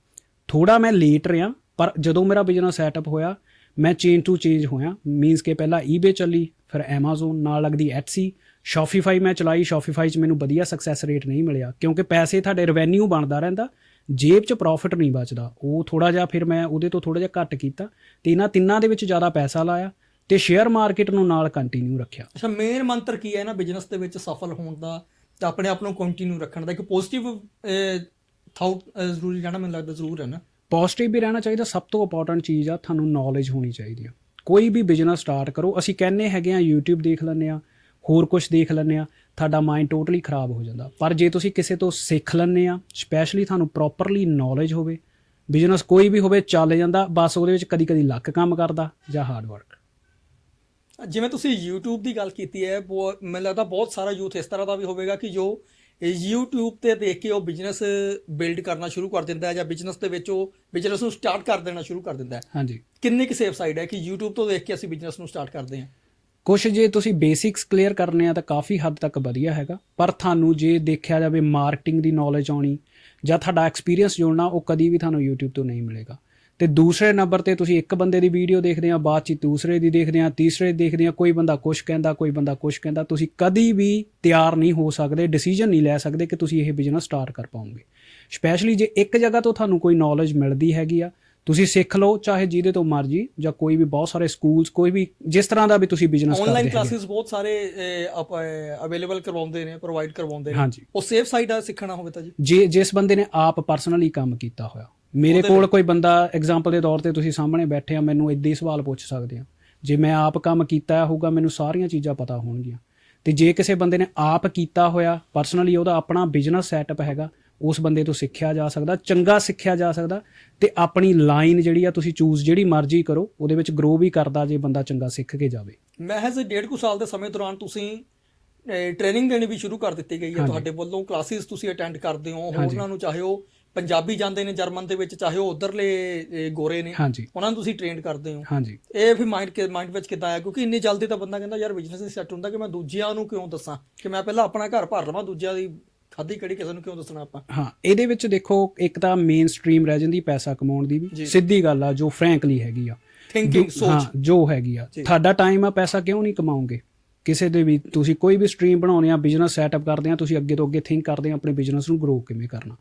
B: ਥੋੜਾ ਮੈਂ ਲੇਟ ਰਿਹਾ, ਪਰ ਜਦੋਂ ਮੇਰਾ ਬਿਜ਼ਨਸ ਸੈਟਅਪ ਹੋਇਆ, ਮੈਂ ਚੇਂਜ ਟੂ ਚੇਂਜ ਹੋਇਆ। ਮੀਨਸ ਕਿ ਪਹਿਲਾਂ eBay ਚੱਲੀ, ਫਿਰ Amazon, ਨਾਲ ਲੱਗਦੀ Etsy Shopify ਮੈਂ ਚਲਾਈ, Shopify 'ਚ ਮੈਨੂੰ ਵਧੀਆ ਸਕਸੈਸ ਰੇਟ ਨਹੀਂ ਮਿਲਿਆ। ਕਿਉਂਕਿ ਪੈਸੇ ਤੁਹਾਡੇ ਰੈਵਨਿਊ ਬਣਦਾ ਰਹਿੰਦਾ ਜੇਬ 'ਚ ਪ੍ਰੋਫਿਟ ਨਹੀਂ ਬਚਦਾ। ਉਹ ਥੋੜਾ ਜਿਹਾ ਫਿਰ ਮੈਂ ਉਹਦੇ ਤੋਂ ਥੋੜਾ ਜਿਹਾ ਘੱਟ ਕੀਤਾ ਤੇ ਇਹਨਾਂ ਤਿੰਨਾਂ ਦੇ ਵਿੱਚ ਜ਼ਿਆਦਾ ਪੈਸਾ ਲਾਇਆ ਤੇ ਸ਼ੇਅਰ ਮਾਰਕੀਟ ਨੂੰ ਨਾਲ ਕੰਟੀਨਿਊ ਰੱਖਿਆ।
A: ਅੱਛਾ ਮੇਨ ਮੰਤਰ ਕੀ ਹੈ ਨਾ ਬਿਜ਼ਨਸ ਦੇ ਵਿੱਚ ਸਫਲ ਹੋਣ ਦਾ ਤੇ ਆਪਣੇ ਆਪ ਨੂੰ ਕੰਟੀਨਿਊ ਰੱਖਣ ਦਾ? ਇੱਕ ਪੋਜ਼ਿਟਿਵ ਥਾਊਟ ਜ਼ਰੂਰੀ ਰਹਿਣਾ ਮੈਨੂੰ ਲੱਗਦਾ ਜ਼ਰੂਰ ਹੈ ਨਾ।
B: ਪੋਜ਼ਿਟਿਵ ਵੀ ਰਹਿਣਾ ਚਾਹੀਦਾ ਸਭ ਤੋਂ ਇੰਪੋਰਟੈਂਟ ਚੀਜ਼ ਆ ਤੁਹਾਨੂੰ ਨੌਲੇਜ ਹੋਣੀ ਚਾਹੀਦੀ ਆ। ਕੋਈ ਵੀ ਬਿਜ਼ਨਸ ਸਟਾਰਟ ਕਰੋ ਅਸੀਂ ਕਹਿੰਨੇ ਹੈਗੇ ਆ YouTube ਦੇਖ ਲੈਂਦੇ ਆ ਹੋਰ ਕੁਝ ਦੇਖ ਲੈਂਦੇ ਆ। ਤੁਹਾਡਾ ਮਾਈਂਡ ਟੋਟਲੀ ਖਰਾਬ ਹੋ ਜਾਂਦਾ। ਪਰ ਜੇ ਤੁਸੀਂ ਕਿਸੇ ਤੋਂ ਸਿੱਖ ਲੈਂਦੇ ਆ ਸਪੈਸ਼ਲੀ ਤੁਹਾਨੂੰ ਪ੍ਰੋਪਰਲੀ ਨੌਲੇਜ ਹੋਵੇ ਬਿਜ਼ਨਸ ਕੋਈ ਵੀ ਹੋਵੇ ਚੱਲ ਜਾਂਦਾ ਬਸ ਉਹਦੇ ਵਿੱਚ ਕਦੀ ਕਦੀ ਲੱਕ ਕੰਮ ਕਰਦਾ ਜਾਂ ਹਾਰਡ ਵਰਕ
A: ਜਿਵੇਂ ਤੁਸੀਂ YouTube ਦੀ ਗੱਲ ਕੀਤੀ ਹੈ ਮੈਨੂੰ ਲੱਗਦਾ ਬਹੁਤ ਸਾਰਾ ਯੂਥ ਇਸ ਤਰ੍ਹਾਂ ਦਾ ਵੀ ਹੋਵੇਗਾ ਕਿ ਜੋ YouTube ਤੇ ਦੇਖ ਕੇ ਉਹ ਬਿਜ਼ਨਸ ਬਿਲਡ ਕਰਨਾ ਸ਼ੁਰੂ ਕਰ ਦਿੰਦਾ ਹੈ ਜਾਂ ਬਿਜ਼ਨਸ ਦੇ ਵਿੱਚ ਉਹ ਬਿਜ਼ਨਸ ਨੂੰ ਸਟਾਰਟ ਕਰ ਦੇਣਾ ਸ਼ੁਰੂ ਕਰ ਦਿੰਦਾ ਹੈ।
B: ਹਾਂਜੀ।
A: ਕਿੰਨੀ ਕੁ ਸੇਫ ਸਾਈਡ ਹੈ ਕਿ YouTube ਤੋਂ ਦੇਖ ਕੇ ਅਸੀਂ ਬਿਜ਼ਨਸ ਨੂੰ ਸਟਾਰਟ ਕਰਦੇ ਹਾਂ?
B: ਕੁਛ ਜੇ ਤੁਸੀਂ ਬੇਸਿਕਸ ਕਲੀਅਰ ਕਰਨੇ ਆ ਤਾਂ ਕਾਫੀ ਹੱਦ ਤੱਕ ਵਧੀਆ ਹੈਗਾ। ਪਰ ਤੁਹਾਨੂੰ ਜੇ ਦੇਖਿਆ ਜਾਵੇ ਮਾਰਕੀਟਿੰਗ ਦੀ ਨੌਲੇਜ ਆਉਣੀ ਜਾਂ ਤੁਹਾਡਾ ਐਕਸਪੀਰੀਅੰਸ ਜੋੜਨਾ, ਉਹ ਕਦੀ ਵੀ ਤੁਹਾਨੂੰ YouTube ਤੋਂ ਨਹੀਂ ਮਿਲੇਗਾ। ਤੇ ਦੂਸਰੇ ਨੰਬਰ ਤੇ ਤੁਸੀਂ ਇੱਕ ਬੰਦੇ ਦੀ ਵੀਡੀਓ ਦੇਖਦੇ ਆ, ਬਾਅਦ ਚ ਦੂਸਰੇ ਦੀ ਦੇਖਦੇ ਆ, ਤੀਸਰੇ ਦੀ ਦੇਖਦੇ ਆ, ਕੋਈ ਬੰਦਾ ਕੁਛ ਕਹਿੰਦਾ, ਕੋਈ ਬੰਦਾ ਕੁਛ ਕਹਿੰਦਾ, ਤੁਸੀਂ ਕਦੀ ਵੀ ਤਿਆਰ ਨਹੀਂ ਹੋ ਸਕਦੇ ਡਿਸੀਜਨ ਨਹੀਂ ਲੈ ਸਕਦੇ ਕਿ ਤੁਸੀਂ ਇਹ ਬਿਜ਼ਨਸ ਸਟਾਰਟ ਕਰ ਪਾਓਗੇ। ਸਪੈਸ਼ਲੀ ਜੇ ਇੱਕ ਜਗ੍ਹਾ ਤੋਂ ਤੁਹਾਨੂੰ ਕੋਈ ਨੌਲੇਜ ਮਿਲਦੀ ਹੈਗੀ ਆ ਤੁਸੀਂ ਸਿੱਖ ਲਓ ਚਾਹੇ ਜਿਹਦੇ ਤੋਂ ਮਰਜ਼ੀ ਜਾਂ ਕੋਈ ਵੀ ਬਹੁਤ ਸਾਰੇ ਸਕੂਲਸ ਕੋਈ ਵੀ ਜਿਸ ਤਰ੍ਹਾਂ ਦਾ ਵੀ ਤੁਸੀਂ ਬਿਜ਼ਨਸ ਕਰਦੇ
A: ਆਨਲਾਈਨ
B: ਹੈਗੇ
A: ਕਲਾਸਿਸ ਬਹੁਤ ਸਾਰੇ ਅਵੇਲੇਬਲ ਕਰਵਾਉਂਦੇ ਨੇ ਪ੍ਰੋਵਾਈਡ ਕਰਵਾਉਂਦੇ ਨੇ।
B: ਹਾਂਜੀ।
A: ਉਹ ਸੇਫ ਸਾਈਡ ਆ ਸਿੱਖਣਾ ਹੋਵੇ ਤਾਂ ਜੀ।
B: ਜੇ ਜਿਸ ਬੰਦੇ ਨੇ ਆਪ ਪਰਸਨਲੀ ਕੰਮ ਕੀਤਾ ਹੋਇਆ ਮੇਰੇ ਕੋਲ ਕੋਈ ਬੰਦਾ ਐਗਜ਼ਾਮਪਲ ਦੇ ਤੌਰ ਤੇ ਤੁਸੀਂ ਸਾਹਮਣੇ ਬੈਠੇ ਆ ਮੈਨੂੰ ਇਦਾਂ ਹੀ ਸਵਾਲ ਪੁੱਛ ਸਕਦੇ ਆ। ਜੇ ਮੈਂ ਆਪ ਕੰਮ ਕੀਤਾ ਹੋਊਗਾ ਮੈਨੂੰ ਸਾਰੀਆਂ ਚੀਜ਼ਾਂ ਪਤਾ ਹੋਣਗੀਆਂ। ਤੇ ਜੇ ਕਿਸੇ ਬੰਦੇ ਨੇ ਆਪ ਕੀਤਾ ਹੋਇਆ ਪਰਸਨਲੀ ਉਹਦਾ ਆਪਣਾ ਬਿਜ਼ਨਸ ਸੈਟਅਪ ਹੈਗਾ ਉਸ ਬੰਦੇ ਤੋਂ ਸਿੱਖਿਆ ਜਾ ਸਕਦਾ ਚੰਗਾ ਸਿੱਖਿਆ ਜਾ ਸਕਦਾ ਤੇ ਆਪਣੀ ਲਾਈਨ ਜਿਹੜੀ ਆ ਤੁਸੀਂ ਚੂਜ਼ ਜਿਹੜੀ ਮਰਜ਼ੀ ਕਰੋ ਉਹਦੇ ਵਿੱਚ ਗਰੋ ਵੀ ਕਰਦਾ ਜੇ ਬੰਦਾ ਚੰਗਾ ਸਿੱਖ ਕੇ ਜਾਵੇ।
A: ਮਹਿਜ਼ ਡੇਢ ਕੁ ਸਾਲ ਦੇ ਸਮੇਂ ਦੌਰਾਨ ਤੁਸੀਂ ਟ੍ਰੇਨਿੰਗ ਦੇਣੀ ਵੀ ਸ਼ੁਰੂ ਕਰ ਦਿੱਤੀ ਗਈ ਹੈ। ਤੁਹਾਡੇ ਵੱਲੋਂ ਕਲਾਸਿਸ ਤੁਸੀਂ ਅਟੈਂਡ ਕਰਦੇ ਹੋ ਹੋਰਨਾਂ ਨੂੰ ਚਾਹੇ ਉਹ ਪੰਜਾਬੀ ਜਾਂਦੇ ਨੇ ਜਰਮਨ ਦੇ ਵਿੱਚ ਚਾਹੇ ਉਹ ਉਧਰਲੇ ਗੋਰੇ ਨੇ ਉਹਨਾਂ ਨੂੰ ਤੁਸੀਂ ਟ੍ਰੇਨ ਕਰਦੇ ਹੋ।
B: ਹਾਂਜੀ।
A: ਇਹ ਵੀ ਮਾਈਂਡ ਕੇ ਮਾਈਂਡ ਵਿੱਚ ਕਿੱਦਾਂ ਆਇਆ? ਕਿਉਂਕਿ ਇੰਨੀ ਜਲਦੀ ਤਾਂ ਬੰਦਾ ਕਹਿੰਦਾ ਯਾਰ ਬਿਜ਼ਨਸ ਨਹੀਂ ਸੈੱਟ ਹੁੰਦਾ ਕਿ ਮੈਂ ਦੂਜਿਆਂ ਨੂੰ ਕਿਉਂ ਦੱਸਾਂ? ਕਿ ਮੈਂ ਪਹਿਲਾਂ ਆਪਣਾ ਘਰ ਭਰ ਲਵਾਂ ਦੂਜਿਆਂ ਦੀ ਖਾਦੀ ਕੜੀ ਕਿਸੇ ਨੂੰ ਕਿਉਂ ਦੱਸਣਾ ਆਪਾਂ?
B: ਹਾਂ ਇਹਦੇ ਵਿੱਚ ਦੇਖੋ ਇੱਕ ਤਾਂ ਮੇਨ ਸਟ੍ਰੀਮ ਰਹਿ ਜਾਂਦੀ ਪੈਸਾ ਕਮਾਉਣ ਦੀ। ਵੀ। ਸਿੱਧੀ ਗੱਲ ਆ ਜੋ ਫ੍ਰੈਂਕਲੀ ਹੈਗੀ ਆ।
A: ਥਿੰਕਿੰਗ ਸੋਚ।
B: ਹਾਂ ਜੋ ਹੈਗੀ ਆ। ਤੁਹਾਡਾ ਟਾਈਮ ਆ ਪੈਸਾ ਕਿਉਂ ਨਹੀਂ ਕਮਾਓਗੇ ਕਿਸੇ ਦੇ ਵੀ ਤੁਸੀਂ ਕੋਈ ਵੀ ਸਟ੍ਰੀਮ ਬਣਾਉਣੇ ਆ ਬਿਜ਼ਨਸ ਸੈਟਅਪ ਕਰਦੇ ਆ ਤੁਸੀਂ ਅੱਗੇ ਤੋਂ ਅੱਗੇ ਥਿੰਕ ਕਰਦੇ ਆ ਆਪਣੇ ਬਿਜ਼ਨਸ ਨੂੰ ਗਰੋ ਕਿਵੇਂ ਕਰਨਾ।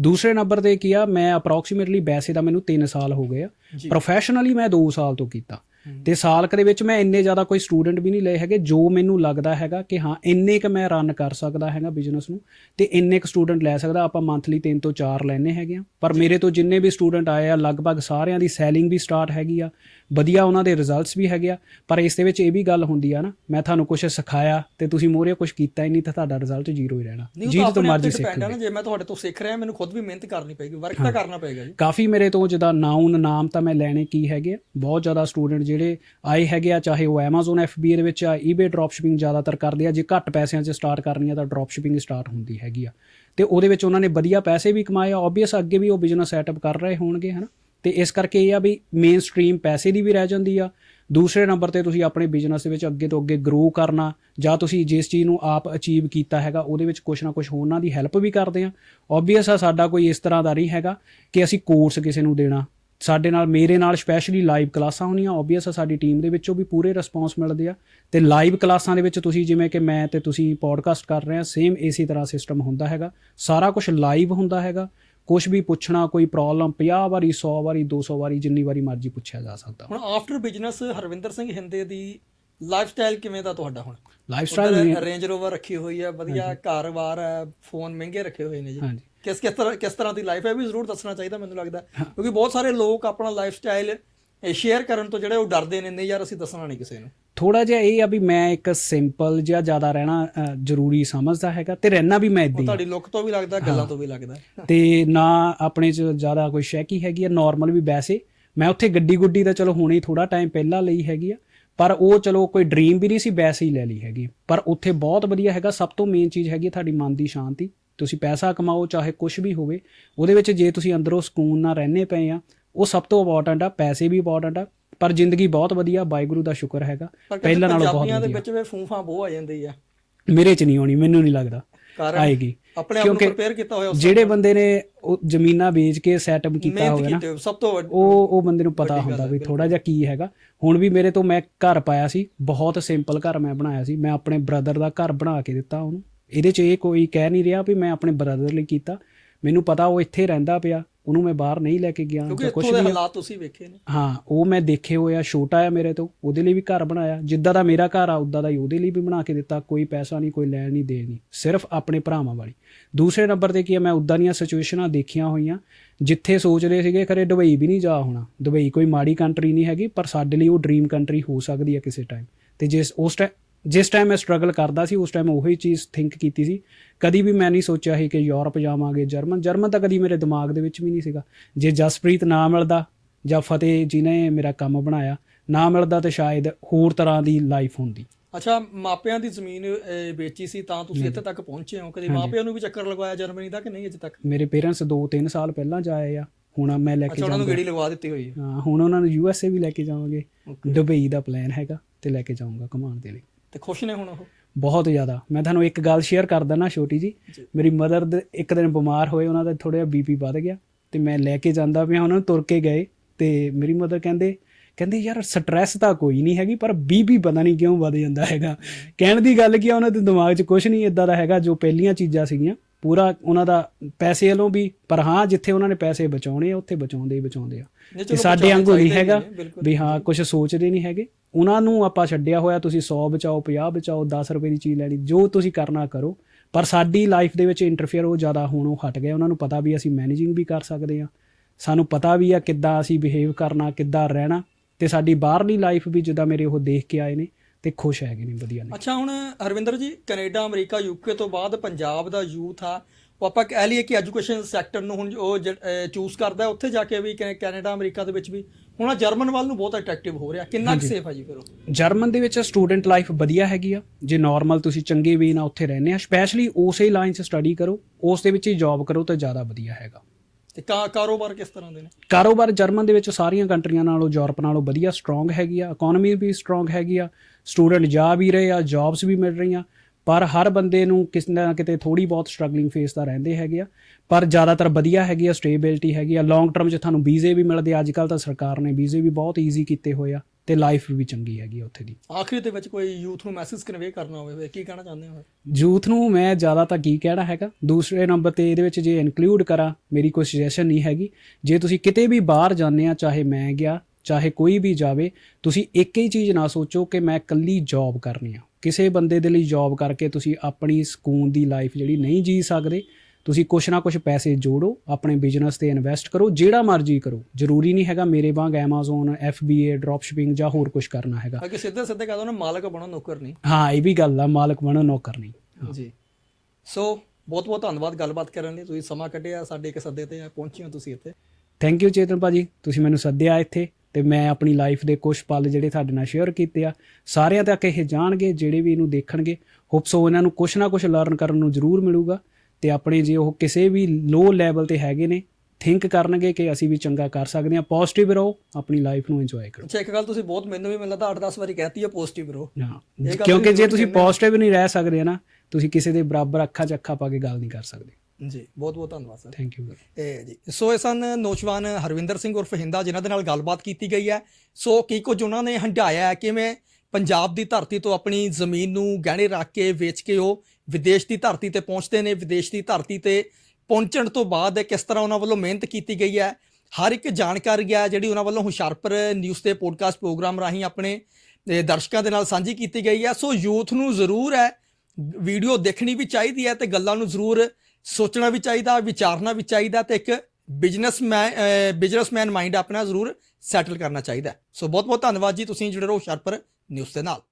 B: ਦੂਸਰੇ ਨੰਬਰ ਤੇ ਕੀ ਆ ਮੈਂ ਅਪਰੋਕਸੀਮੇਟਲੀ ਵੈਸੇ ਤਾਂ ਮੈਨੂੰ 3 ਸਾਲ ਹੋ ਗਏ ਆ। ਪ੍ਰੋਫੈਸ਼ਨਲੀ ਮੈਂ 2 ਸਾਲ ਤੋਂ ਕੀਤਾ। ਤੇ ਸਾਲਕ ਦੇ ਵਿੱਚ ਮੈਂ ਇੰਨੇ ਜ਼ਿਆਦਾ ਕੋਈ ਸਟੂਡੈਂਟ ਵੀ ਨਹੀਂ ਲਏ ਹੈਗੇ, ਜੋ ਮੈਨੂੰ ਲੱਗਦਾ ਹੈਗਾ ਕਿ ਹਾਂ, ਇੰਨੇ ਕ ਮੈਂ ਰਨ ਕਰ ਸਕਦਾ ਹੈਗਾ ਬਿਜ਼ਨਸ ਨੂੰ ਤੇ ਇੰਨੇ ਕ ਸਟੂਡੈਂਟ ਲੈ ਸਕਦਾ, ਆਪਾਂ ਮੰਥਲੀ 3 ਤੋਂ 4 ਲੈਨੇ ਹੈਗੇ ਆ ਪਰ ਮੇਰੇ ਤੋਂ ਜਿੰਨੇ ਵੀ ਸਟੂਡੈਂਟ ਆਏ ਆ, ਲਗਭਗ ਸਾਰਿਆਂ ਦੀ ਸੈਲਿੰਗ ਵੀ ਸਟਾਰਟ ਹੈਗੀ ਆ। ਵਧੀਆ ਉਹਨਾਂ ਦੇ ਰਿਜ਼ਲਟਸ ਵੀ ਹੈਗੇ ਆ ਪਰ ਇਸ ਦੇ ਵਿੱਚ ਇਹ ਵੀ ਗੱਲ ਹੁੰਦੀ ਆ ਨਾ ਮੈਂ ਤੁਹਾਨੂੰ ਕੁਝ ਸਿਖਾਇਆ ਤੇ ਤੁਸੀਂ ਮੋਰੇ ਕੁਝ ਕੀਤਾ ਹੀ ਨਹੀਂ ਤਾਂ ਤੁਹਾਡਾ ਰਿਜ਼ਲਟ ਜ਼ੀਰੋ ਹੀ ਰਹਿਣਾ। ਜਿਹਦੇ
A: ਤਾਂ
B: ਮਰਜ਼ੀ
A: ਤੇ
B: ਸਿੱਖ
A: ਡਿਪੈਂਡ ਹੈ
B: ਲਓ
A: ਨਾ ਜੇ ਮੈਂ ਤੁਹਾਡੇ ਤੋਂ ਸਿੱਖ ਰਿਹਾ ਮੈਨੂੰ ਖੁਦ ਵੀ ਮਿਹਨਤ ਕਰਨੀ ਪਏਗੀ ਵਰਕ ਤਾਂ ਕਰਨਾ ਪਏਗਾ ਜੀ।
B: ਕਾਫੀ ਮੇਰੇ ਤੋਂ ਜਿਹਦਾ ਨਾਉਨ ਨਾਮ ਤਾਂ ਮੈਂ ਲੈਣੇ ਕੀ ਹੈਗੇ ਆ। ਬਹੁਤ ਜ਼ਿਆਦਾ ਸਟੂਡੈਂਟ ਜਿਹੜੇ ਆਏ ਹੈਗੇ ਆ ਚਾਹੇ ਉਹ Amazon FBA ਦੇ ਵਿੱਚ ਆ eBay ਡ੍ਰੌਪਸ਼ਿਪਿੰਗ ਜ਼ਿਆਦਾਤਰ ਕਰਦੇ ਆ ਜੇ ਘੱਟ ਪੈਸਿਆਂ 'ਚ ਸਟਾਰਟ ਕਰਨੀ ਆ ਤਾਂ ਡ੍ਰੌਪਸ਼ਿਪਿੰਗ ਸਟਾਰਟ ਹੁੰਦੀ ਹੈਗੀ ਆ। ਤੇ ਉਹਦੇ ਵਿੱਚ ਉਹਨਾਂ ਨੇ ਵਧੀਆ ਪੈਸੇ ਵੀ ਕਮਾਏ ਆ ਆਬਵੀਅਸ ਅੱਗੇ ਵੀ ਉਹ ਬਿਜ਼ਨਸ ਸੈਟਅਪ ਕਰ ਰਹੇ ਹੋਣਗੇ ਹਨਾ? ਤੇ ਇਸ ਕਰਕੇ ਇਹ ਆ ਵੀ ਮੇਨ ਸਟ੍ਰੀਮ ਪੈਸੇ ਦੀ ਵੀ ਰਹਿ ਜਾਂਦੀ ਆ। ਦੂਸਰੇ ਨੰਬਰ ਤੇ ਤੁਸੀਂ ਆਪਣੇ ਬਿਜ਼ਨਸ ਦੇ ਵਿੱਚ ਅੱਗੇ ਤੋਂ ਅੱਗੇ ਗਰੋ ਕਰਨਾ, ਜਾਂ ਤੁਸੀਂ ਜਿਸ ਚੀਜ਼ ਨੂੰ ਆਪ ਅਚੀਵ ਕੀਤਾ ਹੈਗਾ, ਉਹਦੇ ਵਿੱਚ ਕੁਝ ਨਾ ਕੁਝ ਉਹਨਾਂ ਦੀ ਹੈਲਪ ਵੀ ਕਰਦੇ ਆ। ਆਬਵੀਅਸ ਆ, ਸਾਡਾ ਕੋਈ ਇਸ ਤਰ੍ਹਾਂ ਦਾ ਨਹੀਂ ਹੈਗਾ ਕਿ ਅਸੀਂ ਕੋਰਸ ਕਿਸੇ ਨੂੰ ਦੇਣਾ। ਸਾਡੇ ਨਾਲ, ਮੇਰੇ ਨਾਲ ਸਪੈਸ਼ਲੀ ਲਾਈਵ ਕਲਾਸਾਂ ਹੋਣੀਆਂ ਆਬਵੀਅਸ ਆ, ਸਾਡੀ ਟੀਮ ਦੇ ਵਿੱਚੋਂ ਵੀ ਪੂਰੇ ਰਿਸਪੌਂਸ ਮਿਲਦੇ ਆ। ਤੇ ਲਾਈਵ ਕਲਾਸਾਂ ਦੇ ਵਿੱਚ ਤੁਸੀਂ ਜਿਵੇਂ ਕਿ ਮੈਂ ਤੇ ਤੁਸੀਂ ਪੋਡਕਾਸਟ ਕਰ ਰਹੇ ਆ ਸੇਮ ਇਸੇ ਤਰ੍ਹਾਂ ਸਿਸਟਮ ਹੁੰਦਾ ਹੈਗਾ। ਸਾਰਾ ਕੁਝ ਲਾਈਵ ਹੁੰਦਾ ਹੈਗਾ। ਕੁਝ ਵੀ ਪੁੱਛਣਾ ਕੋਈ ਪ੍ਰੋਬਲਮ 50 ਵਾਰੀ 100 ਵਾਰੀ 200 ਵਾਰੀ ਜਿੰਨੀ ਵਾਰੀ ਮਰਜ਼ੀ ਪੁੱਛਿਆ ਜਾ ਸਕਦਾ
A: ਹੁਣ ਆਫਟਰ ਬਿਜ਼ਨਸ ਹਰਵਿੰਦਰ ਸਿੰਘ ਹਿੰਦੇ ਦੀ ਲਾਈਫ ਸਟਾਈਲ ਕਿਵੇਂ ਦਾ ਤੁਹਾਡਾ ਹੁਣ?
B: ਲਾਈਫ ਸਟਾਈਲ
A: ਰੇਂਜ ਰੋਵਰ ਰੱਖੀ ਹੋਈ ਹੈ ਵਧੀਆ ਘਰ-ਬਾਰ ਹੈ ਫੋਨ ਮਹਿੰਗੇ ਰੱਖੇ ਹੋਏ ਨੇ ਜੀ।
B: ਹਾਂਜੀ।
A: ਕਿਸ ਕਿਸ ਤਰ੍ਹਾਂ ਕਿਸ ਤਰ੍ਹਾਂ ਦੀ ਲਾਈਫ ਹੈ ਵੀ ਜ਼ਰੂਰ ਦੱਸਣਾ ਚਾਹੀਦਾ ਮੈਨੂੰ ਲੱਗਦਾ। ਕਿਉਂਕਿ ਬਹੁਤ ਸਾਰੇ ਲੋਕ ਆਪਣਾ ਲਾਈਫ ਸਟਾਈਲ ਸ਼ੇਅਰ ਕਰਨ ਤੋਂ ਜਿਹੜੇ ਉਹ ਡਰਦੇ ਨੇ ਨਹੀਂ ਯਾਰ ਅਸੀਂ ਦੱਸਣਾ ਨਹੀਂ ਕਿਸੇ ਨੂੰ।
B: ਥੋੜਾ ਜਿਹਾ ਇਹ ਆ ਵੀ ਮੈਂ ਇੱਕ ਸਿੰਪਲ ਜਿਹਾ ਜ਼ਿਆਦਾ ਰਹਿਣਾ ਜ਼ਰੂਰੀ ਸਮਝਦਾ ਹੈਗਾ ਤੇ ਰਹਿਣਾ ਵੀ ਮੈਂ ਇਦਾਂ
A: ਤੁਹਾਡੀ ਲੁੱਕ ਤੋਂ ਵੀ ਲੱਗਦਾ ਗੱਲਾਂ ਤੋਂ ਵੀ ਲੱਗਦਾ।
B: ਤੇ ਨਾ ਆਪਣੇ ਚ ਜ਼ਿਆਦਾ ਕੋਈ ਸ਼ੈਕੀ ਹੈਗੀ ਆ ਨਾਰਮਲ ਵੀ ਵੈਸੇ। ਮੈਂ ਉੱਥੇ ਗੱਡੀ ਗੁੱਡੀ ਤਾਂ ਚਲੋ ਹੁਣੇ ਥੋੜਾ ਟਾਈਮ ਪਹਿਲਾਂ ਲਈ ਹੈਗੀ ਆ ਪਰ ਉਹ ਚਲੋ ਕੋਈ ਡ੍ਰੀਮ ਵੀ ਨਹੀਂ ਸੀ ਵੈਸੇ ਹੀ ਲੈ ਲਈ ਹੈਗੀ ਪਰ ਉੱਥੇ ਬਹੁਤ ਵਧੀਆ ਹੈਗਾ ਸਭ ਤੋਂ ਮੇਨ ਚੀਜ਼ ਹੈਗੀ ਤੁਹਾਡੀ ਮਨ ਦੀ ਸ਼ਾਂਤੀ। ਤੁਸੀਂ ਪੈਸਾ ਕਮਾਓ ਚਾਹੇ ਕੁਝ ਵੀ ਹੋਵੇ ਉਹਦੇ ਵਿੱਚ ਜੇ ਤੁਸੀਂ ਅੰਦਰੋਂ ਸਕੂਨ ਨਾਲ ਰਹਿੰਦੇ ਪਏ ਆ ਉਹ ਸਭ ਤੋਂ ਇੰਪੋਰਟੈਂਟ ਆ ਪੈਸੇ ਵੀ ਇੰਪੋਰਟੈਂਟ ਆ ਪਰ ਜ਼ਿੰਦਗੀ ਬਹੁਤ ਵਧੀਆ ਵਾਹਿਗੁਰੂ ਦਾ ਸ਼ੁਕਰ ਹੈਗਾ। ਪਹਿਲਾਂ ਨਾਲੋਂ ਬਹੁਤ
A: ਪੰਜਾਬੀਆਂ ਦੇ
B: ਵਧੀਆ।
A: ਵਿੱਚ ਵੀ ਫੂਫਾਂ ਬਹੁਤ ਆ ਜਾਂਦੀ ਆ।
B: ਮੇਰੇ ਚ ਨਹੀਂ ਆਉਣੀ ਮੈਨੂੰ ਨਹੀਂ ਲੱਗਦਾ। ਆਏਗੀ।
A: ਆਪਣੇ ਆਪ ਨੂੰ
B: ਕਿਉਂਕਿ
A: ਪ੍ਰਪੇਅਰ ਕੀਤਾ ਹੋਇਆ ਉਸ
B: ਜਿਹੜੇ ਬੰਦੇ ਨੇ ਉਹ ਜ਼ਮੀਨਾਂ ਵੇਚ ਕੇ ਸੈਟਅਪ ਕੀਤਾ ਹੋਵੇ ਨਾ
A: ਸਭ ਤੋਂ
B: ਉਹ ਉਹ ਬੰਦੇ ਨੂੰ ਪਤਾ ਹੁੰਦਾ ਵੀ। ਥੋੜਾ ਜਿਹਾ ਕੀ ਹੈਗਾ। ਹੁਣ ਵੀ ਮੇਰੇ ਤੋਂ ਮੈਂ ਘਰ ਪਾਇਆ ਸੀ ਬਹੁਤ ਸਿੰਪਲ ਘਰ ਮੈਂ ਬਣਾਇਆ ਸੀ। ਮੈਂ ਆਪਣੇ ਬ੍ਰਦਰ ਦਾ ਘਰ ਬਣਾ ਕੇ ਦਿੱਤਾ ਉਹਨੂੰ। ਇਹਦੇ 'ਚ ਇਹ ਕੋਈ ਕਹਿ ਨਹੀਂ ਰਿਹਾ ਵੀ ਮੈਂ ਆਪਣੇ ਬ੍ਰਦਰ ਲਈ ਕੀਤਾ। ਮੈਨੂੰ ਪਤਾ ਉਹ ਇੱਥੇ ਰਹਿੰਦਾ ਪਿਆ। ਉਹਨੂੰ ਮੈਂ ਬਾਹਰ ਨਹੀਂ ਲੈ ਕੇ ਗਿਆ
A: ਕਿਉਂਕਿ ਇੱਥੋਂ ਦੇ
B: ਵੀ
A: ਹਾਲਾਤ ਤੁਸੀਂ ਵੇਖੇ ਨੇ।
B: ਹਾਂ ਉਹ ਮੈਂ ਦੇਖੇ ਹੋਏ ਆ ਛੋਟਾ ਆ ਮੇਰੇ ਤੋਂ ਉਹਦੇ ਲਈ ਵੀ ਘਰ ਬਣਾਇਆ। ਜਿੱਦਾਂ ਦਾ ਮੇਰਾ ਘਰ ਆ ਉਦਾਂ ਦਾ ਹੀ ਉਹਦੇ ਲਈ ਵੀ ਬਣਾ ਕੇ ਦਿੱਤਾ ਕੋਈ ਪੈਸਾ ਨਹੀਂ ਕੋਈ ਲੈਣ ਨਹੀਂ ਦੇਣ ਨਹੀਂ ਸਿਰਫ ਆਪਣੇ ਭਰਾਵਾਂ ਵਾਲੀ। ਦੂਸਰੇ ਨੰਬਰ ਤੇ ਕੀ ਆ ਮੈਂ ਉਦਾਂ ਦੀਆਂ ਸਿਚੁਏਸ਼ਨਾਂ ਦੇਖੀਆਂ ਹੋਈਆਂ ਜਿੱਥੇ ਸੋਚਦੇ ਸੀਗੇ ਖਰੇ ਦੁਬਈ ਵੀ ਨਹੀਂ ਜਾ ਹੋਣਾ। ਦੁਬਈ ਕੋਈ ਮਾੜੀ ਕੰਟਰੀ ਨਹੀਂ ਹੈਗੀ ਪਰ ਸਾਡੇ ਲਈ ਉਹ ਡ੍ਰੀਮ ਕੰਟਰੀ ਹੋ ਸਕਦੀ ਹੈ ਕਿਸੇ ਟਾਈਮ ਤੇ ਜਿਸ ਉਸ ਟਾਈਮ ਜਿਸ ਟਾਈਮ ਮੈਂ ਸਟਰਗਲ ਕਰਦਾ ਸੀ ਉਸ ਟਾਈਮ ਉਹੀ ਚੀਜ਼ ਥਿੰਕ ਕੀਤੀ ਸੀ। ਕਦੀ ਵੀ ਮੈਂ ਨਹੀਂ ਸੋਚਿਆ ਸੀ ਕਿ ਯੂਰਪ ਜਾਵਾਂਗੇ ਜਰਮਨ। ਜਰਮਨ ਤਾਂ ਕਦੀ ਮੇਰੇ ਦਿਮਾਗ ਦੇ ਵਿੱਚ ਵੀ ਨਹੀਂ ਸੀਗਾ। ਜੇ ਜਸਪ੍ਰੀਤ ਨਾ ਮਿਲਦਾ ਜਾਂ ਫਤਿਹ ਜਿਨੇ ਮੇਰਾ ਕੰਮ ਬਣਾਇਆ ਨਾ ਮਿਲਦਾ ਤੇ ਸ਼ਾਇਦ ਹੋਰ ਤਰ੍ਹਾਂ ਦੀ ਲਾਈਫ ਹੁੰਦੀ।
A: ਅੱਛਾ ਮਾਪਿਆਂ ਦੀ ਜ਼ਮੀਨ ਵੇਚੀ ਸੀ ਤਾਂ ਤੁਸੀਂ ਇੱਥੇ ਤੱਕ ਪਹੁੰਚੇ ਹੋ? ਕਦੇ ਮਾਪਿਆਂ ਨੂੰ ਵੀ ਚੱਕਰ ਲਗਵਾਇਆ ਜਰਮਨੀ ਦਾ ਕਿ ਨਹੀਂ ਅਜੇ ਤੱਕ?
B: ਮੇਰੇ ਪੇਰੈਂਟਸ 2-3 ਸਾਲ ਪਹਿਲਾਂ ਜਾਏ ਆ। ਹੁਣ ਮੈਂ ਲੈ ਕੇ
A: ਅੱਛਾ ਉਹਨਾਂ ਨੂੰ ਗੇੜੀ ਲਗਵਾ ਦਿੱਤੀ ਹੋਈ ਹੈ।
B: ਹਾਂ ਹੁਣ ਉਹਨਾਂ ਨੂੰ ਯੂ ਐਸ ਏ ਵੀ ਲੈ ਕੇ ਜਾਵਾਂਗੇ. ਦੁਬਈ ਦਾ ਪਲਾਨ ਹੈਗਾ ਤੇ ਲੈ ਕੇ ਜਾਊਂਗਾ ਘੁਮਾਉਣ ਦੇ ਲਈ।
A: ਤੇ ਖੁਸ਼ ਨੇ ਹੁਣ ਉਹ?
B: ਬਹੁਤ ਜ਼ਿਆਦਾ। ਮੈਂ ਤੁਹਾਨੂੰ ਇੱਕ ਗੱਲ ਸ਼ੇਅਰ ਕਰ ਦਿੰਦਾ ਛੋਟੀ ਜੀ। ਮੇਰੀ ਮਦਰ ਇੱਕ ਦਿਨ ਬਿਮਾਰ ਹੋਏ ਉਹਨਾਂ ਦਾ ਥੋੜਾ ਜਿਹਾ ਬੀਪੀ ਵੱਧ ਗਿਆ ਤੇ ਮੈਂ ਲੈ ਕੇ ਜਾਂਦਾ ਪਿਆ ਉਹਨਾਂ ਨੂੰ ਤੁਰ ਕੇ ਗਏ ਤੇ ਮੇਰੀ ਮਦਰ ਕਹਿੰਦੇ ਕਹਿੰਦੇ ਯਾਰ ਸਟ੍ਰੈਸ ਤਾਂ ਕੋਈ ਨਹੀਂ ਹੈਗੀ ਪਰ ਬੀਪੀ ਪਤਾ ਨਹੀਂ ਕਿਉਂ ਵੱਧ ਜਾਂਦਾ ਹੈਗਾ। ਕਹਿਣ ਦੀ ਗੱਲ ਕੀ ਆ ਉਹਨਾਂ ਦੇ ਦਿਮਾਗ 'ਚ ਕੁਝ ਨਹੀਂ ਇਦਾਂ ਦਾ ਹੈਗਾ ਜੋ ਪਹਿਲੀਆਂ ਚੀਜ਼ਾਂ ਸੀਗੀਆਂ। ਪੂਰਾ ਉਹਨਾਂ ਦਾ ਪੈਸੇ ਵੱਲੋਂ ਵੀ ਪਰ ਹਾਂ ਜਿੱਥੇ ਉਹਨਾਂ ਨੇ ਪੈਸੇ ਬਚਾਉਣੇ ਆ ਉੱਥੇ ਬਚਾਉਂਦੇ ਹੀ ਬਚਾਉਂਦੇ ਆ। ਤੇ ਸਾਡੇ ਵਾਂਗੂ ਨਹੀਂ ਹੈਗਾ। ਵੀ ਹਾਂ ਕੁਝ ਸੋਚਦੇ ਨਹੀਂ ਹੈਗੇ। ਉਹਨਾਂ ਨੂੰ ਆਪਾਂ ਛੱਡਿਆ ਹੋਇਆ, ਤੁਸੀਂ 100 ਬਚਾਓ 50 ਬਚਾਓ 10 ਰੁਪਏ ਦੀ ਚੀਜ਼ ਲੈਣੀ, ਜੋ ਤੁਸੀਂ ਕਰਨਾ ਕਰੋ। ਪਰ ਸਾਡੀ ਲਾਈਫ ਦੇ ਵਿੱਚ ਇੰਟਰਫੇਅਰ ਉਹ ਜ਼ਿਆਦਾ ਹੁਣ ਉਹ ਹਟ ਗਏ, ਉਹਨਾਂ ਨੂੰ ਪਤਾ ਵੀ ਅਸੀਂ ਮੈਨੇਜਿੰਗ ਵੀ ਕਰ ਸਕਦੇ ਆ ਸਾਨੂੰ ਪਤਾ ਵੀ ਆ ਕਿੱਦਾਂ ਅਸੀਂ ਬਿਹੇਵ ਕਰਨਾ, ਕਿੱਦਾਂ ਰਹਿਣਾ, ਤੇ ਸਾਡੀ ਬਾਹਰਲੀ ਲਾਈਫ ਵੀ ਜਿੱਦਾਂ ਮੇਰੇ ਉਹ ਦੇਖ ਕੇ ਆਏ ਨੇ, ਤੇ ਖੁਸ਼ ਹੈਗੇ ਨੇ, ਵਧੀਆ ਨੇ।
A: ਅੱਛਾ, ਹੁਣ ਹਰਵਿੰਦਰ ਜੀ, ਕੈਨੇਡਾ, ਅਮਰੀਕਾ ਯੂਕੇ ਤੋਂ ਬਾਅਦ ਪੰਜਾਬ ਦਾ ਯੂਥ ਆ, ਉਹ ਆਪਾਂ ਕਹਿ ਲਈਏ ਕਿ ਐਜੂਕੇਸ਼ਨ ਸੈਕਟਰ ਨੂੰ ਹੁਣ ਉਹ ਚੂਜ਼ ਕਰਦਾ, ਉੱਥੇ ਜਾ ਕੇ ਵੀ ਕੈ- ਕੈਨੇਡਾ, ਅਮਰੀਕਾ ਦੇ ਵਿੱਚ ਵੀ ਹੁਣ ਆਹ ਜਰਮਨ ਵੱਲ ਨੂੰ ਬਹੁਤ ਅਟਰੈਕਟਿਵ ਹੋ ਰਿਹਾ। ਕਿੰਨਾ ਕੁ ਸੇਫ ਹੈ ਜੀ ਫਿਰ ਉਹ?
B: ਜਰਮਨ ਦੇ ਵਿੱਚ ਸਟੂਡੈਂਟ ਲਾਈਫ ਵਧੀਆ ਹੈਗੀ ਆ। ਜੇ ਨਾਰਮਲ ਤੁਸੀਂ ਚੰਗੇ ਵੇ ਨਾਲ ਉੱਥੇ ਰਹਿੰਦੇ ਆ ਸਪੈਸ਼ਲੀ ਉਸੇ ਲਾਈਨ 'ਚ ਸਟੱਡੀ ਕਰੋ ਉਸ ਦੇ ਵਿੱਚ ਹੀ ਜੌਬ ਕਰੋ ਤਾਂ ਜ਼ਿਆਦਾ ਵਧੀਆ ਹੈਗਾ।
A: ਤੇ ਕਾ- ਕਾਰੋਬਾਰ ਕਿਸ ਤਰ੍ਹਾਂ ਦੇ ਨੇ?
B: ਕਾਰੋਬਾਰ ਜਰਮਨ ਦੇ ਵਿੱਚ ਸਾਰੀਆਂ ਕੰਟਰੀਆਂ ਨਾਲੋਂ ਯੂਰਪ ਨਾਲੋਂ ਵਧੀਆ ਸਟਰੋਂਗ ਹੈਗੀ ਆ। ਇਕਨੋਮੀ ਵੀ ਸਟਰੋਂਗ ਹੈਗੀ ਆ। ਸਟੂਡੈਂਟ ਜਾ ਵੀ ਰਹੇ ਆ ਜੌਬਸ ਵੀ ਮਿਲ ਰਹੀਆਂ। ਪਰ ਹਰ ਬੰਦੇ ਨੂੰ ਕਿਸੇ ਨਾ ਕਿਤੇ ਥੋੜੀ ਬਹੁਤ ਸਟਰਗਲਿੰਗ ਫੇਸ ਤਾਂ ਰਹਿੰਦੇ ਹੈਗੇ ਆ ਪਰ ਜ਼ਿਆਦਾਤਰ ਵਧੀਆ ਹੈਗੀ ਆ ਸਟੇਬਿਲਿਟੀ ਹੈਗੀ ਆ। ਲੌਂਗ ਟਰਮ 'ਚ ਤੁਹਾਨੂੰ ਵੀਜ਼ੇ ਵੀ ਮਿਲਦੇ ਆ। ਅੱਜ ਕੱਲ ਤਾਂ ਸਰਕਾਰ ਨੇ ਵੀਜ਼ੇ ਵੀ ਬਹੁਤ ਈਜ਼ੀ ਕੀਤੇ ਹੋਏ ਆ ਤੇ ਲਾਈਫ ਵੀ ਚੰਗੀ ਹੈਗੀ ਆ ਉੱਥੇ ਦੀ।
A: ਆਖਰੀ ਦੇ ਵਿੱਚ ਕੋਈ ਯੂਥ ਨੂੰ ਮੈਸੇਜ ਕਨਵੇ ਕਰਨਾ ਹੋਵੇ ਕੀ ਕਹਿਣਾ ਚਾਹੁੰਦੇ ਹੋ?
B: ਯੂਥ ਨੂੰ ਮੈਂ ਜ਼ਿਆਦਾ ਤਾਂ ਕੀ ਕਹਿਣਾ ਹੈਗਾ ਦੂਸਰੇ ਨੰਬਰ ਤੇ ਇਹਦੇ ਵਿੱਚ ਜੇ ਇਨਕਲੂਡ ਕਰਾਂ ਮੇਰੀ ਕੋਈ ਸੁਜੈਸ਼ਨ ਨਹੀਂ ਹੈਗੀ। ਜੇ ਤੁਸੀਂ ਕਿਤੇ ਵੀ ਬਾਹਰ ਜਾਂਦੇ ਆ ਚਾਹੇ ਮੈਂ ਗਿਆ ਚਾਹੇ ਕੋਈ ਵੀ ਜਾਵੇ ਤੁਸੀਂ ਇੱਕ ਹੀ ਚੀਜ਼ ਨਾ ਸੋਚੋ ਕਿ ਮੈਂ ਇਕੱਲੀ ਜੌਬ ਕਰਨੀ ਆ। ਕਿਸੇ ਬੰਦੇ ਦੇ ਲਈ ਜੌਬ ਕਰਕੇ ਤੁਸੀਂ ਆਪਣੀ ਸਕੂਨ ਦੀ ਲਾਈਫ ਜਿਹੜੀ ਨਹੀਂ ਜੀ ਸਕਦੇ ਤੁਸੀਂ ਕੁਛ ਨਾ ਕੁਛ ਪੈਸੇ ਜੋੜੋ ਆਪਣੇ ਬਿਜ਼ਨਸ ਤੇ ਇਨਵੈਸਟ ਕਰੋ ਜਿਹੜਾ ਮਰਜ਼ੀ ਕਰੋ। ਜ਼ਰੂਰੀ ਨਹੀਂ ਹੈਗਾ ਮੇਰੇ ਵਾਂਗ Amazon FBA ਡ੍ਰੌਪ ਸ਼ਿਪਿੰਗ ਜਾਂ ਹੋਰ ਕੁਝ ਕਰਨਾ ਹੈਗਾ।
A: ਅੱਗੇ ਸਿੱਧੇ ਸਿੱਧੇ ਕਹਦੋ ਨਾ ਮਾਲਕ ਬਣੋ ਨੌਕਰ ਨਹੀਂ।
B: ਹਾਂ ਇਹ ਵੀ ਗੱਲ ਆ ਮਾਲਕ ਬਣੋ ਨੌਕਰ ਨਹੀਂ।
A: ਜੀ। ਸੋ ਬਹੁਤ ਬਹੁਤ ਧੰਨਵਾਦ ਗੱਲਬਾਤ ਕਰਨ ਲਈ। ਤੁਸੀਂ ਸਮਾਂ ਕੱਢਿਆ ਸਾਡੇ ਇੱਕ ਸੱਦੇ ਤੇ ਪਹੁੰਚੇ ਹੋ ਤੁਸੀਂ ਇੱਥੇ।
B: ਥੈਂਕ ਯੂ ਚੇਤਨ ਭਾਜੀ ਤੁਸੀਂ ਮੈਨੂੰ ਸੱਦਿਆ ਇੱਥੇ। ਤੇ ਮੈਂ ਆਪਣੀ ਲਾਈਫ ਦੇ ਕੁਝ ਪਲ ਜਿਹੜੇ ਤੁਹਾਡੇ ਨਾਲ ਸ਼ੇਅਰ ਕੀਤੇ ਆ ਸਾਰਿਆਂ ਤੱਕ ਇਹ ਜਾਣਗੇ ਜਿਹੜੇ ਵੀ ਇਹਨੂੰ ਦੇਖਣਗੇ। ਹੋਪ ਸੋ ਇਹਨਾਂ ਨੂੰ ਕੁਝ ਨਾ ਕੁਝ ਲਰਨ ਕਰਨ ਨੂੰ ਜ਼ਰੂਰ ਮਿਲੂਗਾ ਤੇ ਆਪਣੇ ਜੇ ਉਹ ਕਿਸੇ ਵੀ ਲੋ ਲੈਵਲ ਤੇ ਹੈਗੇ ਨੇ ਥਿੰਕ ਕਰਨਗੇ ਕਿ ਅਸੀਂ ਵੀ ਚੰਗਾ ਕਰ ਸਕਦੇ ਹਾਂ ਪੋਜ਼ਿਟਿਵ ਰਹੋ ਆਪਣੀ ਲਾਈਫ ਨੂੰ ਇੰਜੋਏ ਕਰੋ।
A: ਅੱਛਾ ਇੱਕ ਗੱਲ ਤੁਸੀਂ ਬਹੁਤ ਮੈਨੂੰ ਵੀ ਮੈਨੂੰ ਲੱਗਦਾ 8-10 ਵਾਰੀ ਕਹਿਤੀ ਹੈ ਪੋਜ਼ਿਟਿਵ ਰਹੋ।
B: ਹਾਂ ਕਿਉਂਕਿ ਜੇ ਤੁਸੀਂ
A: ਹੋ।
B: ਪੋਜ਼ਿਟਿਵ ਨਹੀਂ ਰਹਿ ਸਕਦੇ ਨਾ ਤੁਸੀਂ ਕਿਸੇ ਦੇ ਬਰਾਬਰ ਅੱਖਾਂ 'ਚ ਅੱਖਾਂ ਪਾ ਕੇ ਗੱਲ ਨਹੀਂ ਕਰ ਸਕਦੇ।
A: ਜੀ ਬਹੁਤ ਬਹੁਤ ਧੰਨਵਾਦ ਸਰ।
B: ਥੈਂਕ ਯੂ
A: ਇਹ ਜੀ ਸੋ ਇਹ ਸਨ ਨੌਜਵਾਨ ਹਰਵਿੰਦਰ ਸਿੰਘ ਉਰਫ ਹਿੰਦਾ ਜਿਨ੍ਹਾਂ ਦੇ ਨਾਲ ਗੱਲਬਾਤ ਕੀਤੀ ਗਈ ਹੈ। ਸੋ ਕੀ ਕੁਝ ਉਹਨਾਂ ਨੇ ਹੰਡਾਇਆ ਹੈ? ਕਿਵੇਂ ਪੰਜਾਬ ਦੀ ਧਰਤੀ ਤੋਂ ਆਪਣੀ ਜ਼ਮੀਨ ਨੂੰ ਗਹਿਣੇ ਰੱਖ ਕੇ ਵੇਚ ਕੇ ਉਹ ਵਿਦੇਸ਼ ਦੀ ਧਰਤੀ ਤੇ ਪਹੁੰਚਦੇ ਨੇ? ਵਿਦੇਸ਼ ਦੀ ਧਰਤੀ ਤੇ ਪਹੁੰਚਣ ਤੋਂ ਬਾਅਦ ਕਿਸ ਤਰ੍ਹਾਂ ਉਹਨਾਂ ਵੱਲੋਂ ਮਿਹਨਤ ਕੀਤੀ ਗਈ ਹੈ? ਹਰ ਇੱਕ ਜਾਣਕਾਰੀ ਹੈ ਜਿਹੜੀ ਉਹਨਾਂ ਵੱਲੋਂ ਹੁਸ਼ਿਆਰਪੁਰ ਨਿਊਜ਼ ਤੇ ਪੋਡਕਾਸਟ ਪ੍ਰੋਗਰਾਮ ਰਾਹੀਂ ਆਪਣੇ ਦਰਸ਼ਕਾਂ ਦੇ ਨਾਲ ਸਾਂਝੀ ਕੀਤੀ ਗਈ ਹੈ। ਸੋ ਯੂਥ ਨੂੰ ਜ਼ਰੂਰ ਹੈ ਵੀਡੀਓ ਦੇਖਣੀ ਵੀ ਚਾਹੀਦੀ ਹੈ ਤੇ ਗੱਲਾਂ ਨੂੰ ਜ਼ਰੂਰ ਸੋਚਣਾ ਵੀ ਚਾਹੀਦਾ, ਵਿਚਾਰਨਾ ਵੀ ਚਾਹੀਦਾ ਤੇ ਇੱਕ ਬਿਜ਼ਨਸਮੈਨ ਬਿਜ਼ਨਸਮੈਨ ਮਾਈਂਡ ਆਪਣਾ ਜ਼ਰੂਰ ਸੈਟਲ ਕਰਨਾ ਚਾਹੀਦਾ ਸੋ ਬਹੁਤ ਬਹੁਤ ਧੰਨਵਾਦ ਜੀ, ਤੁਸੀਂ ਜੁੜੇ ਰਹੋ ਹੁਸ਼ਿਆਰਪੁਰ ਨਿਊਜ਼ ਦੇ ਨਾਲ।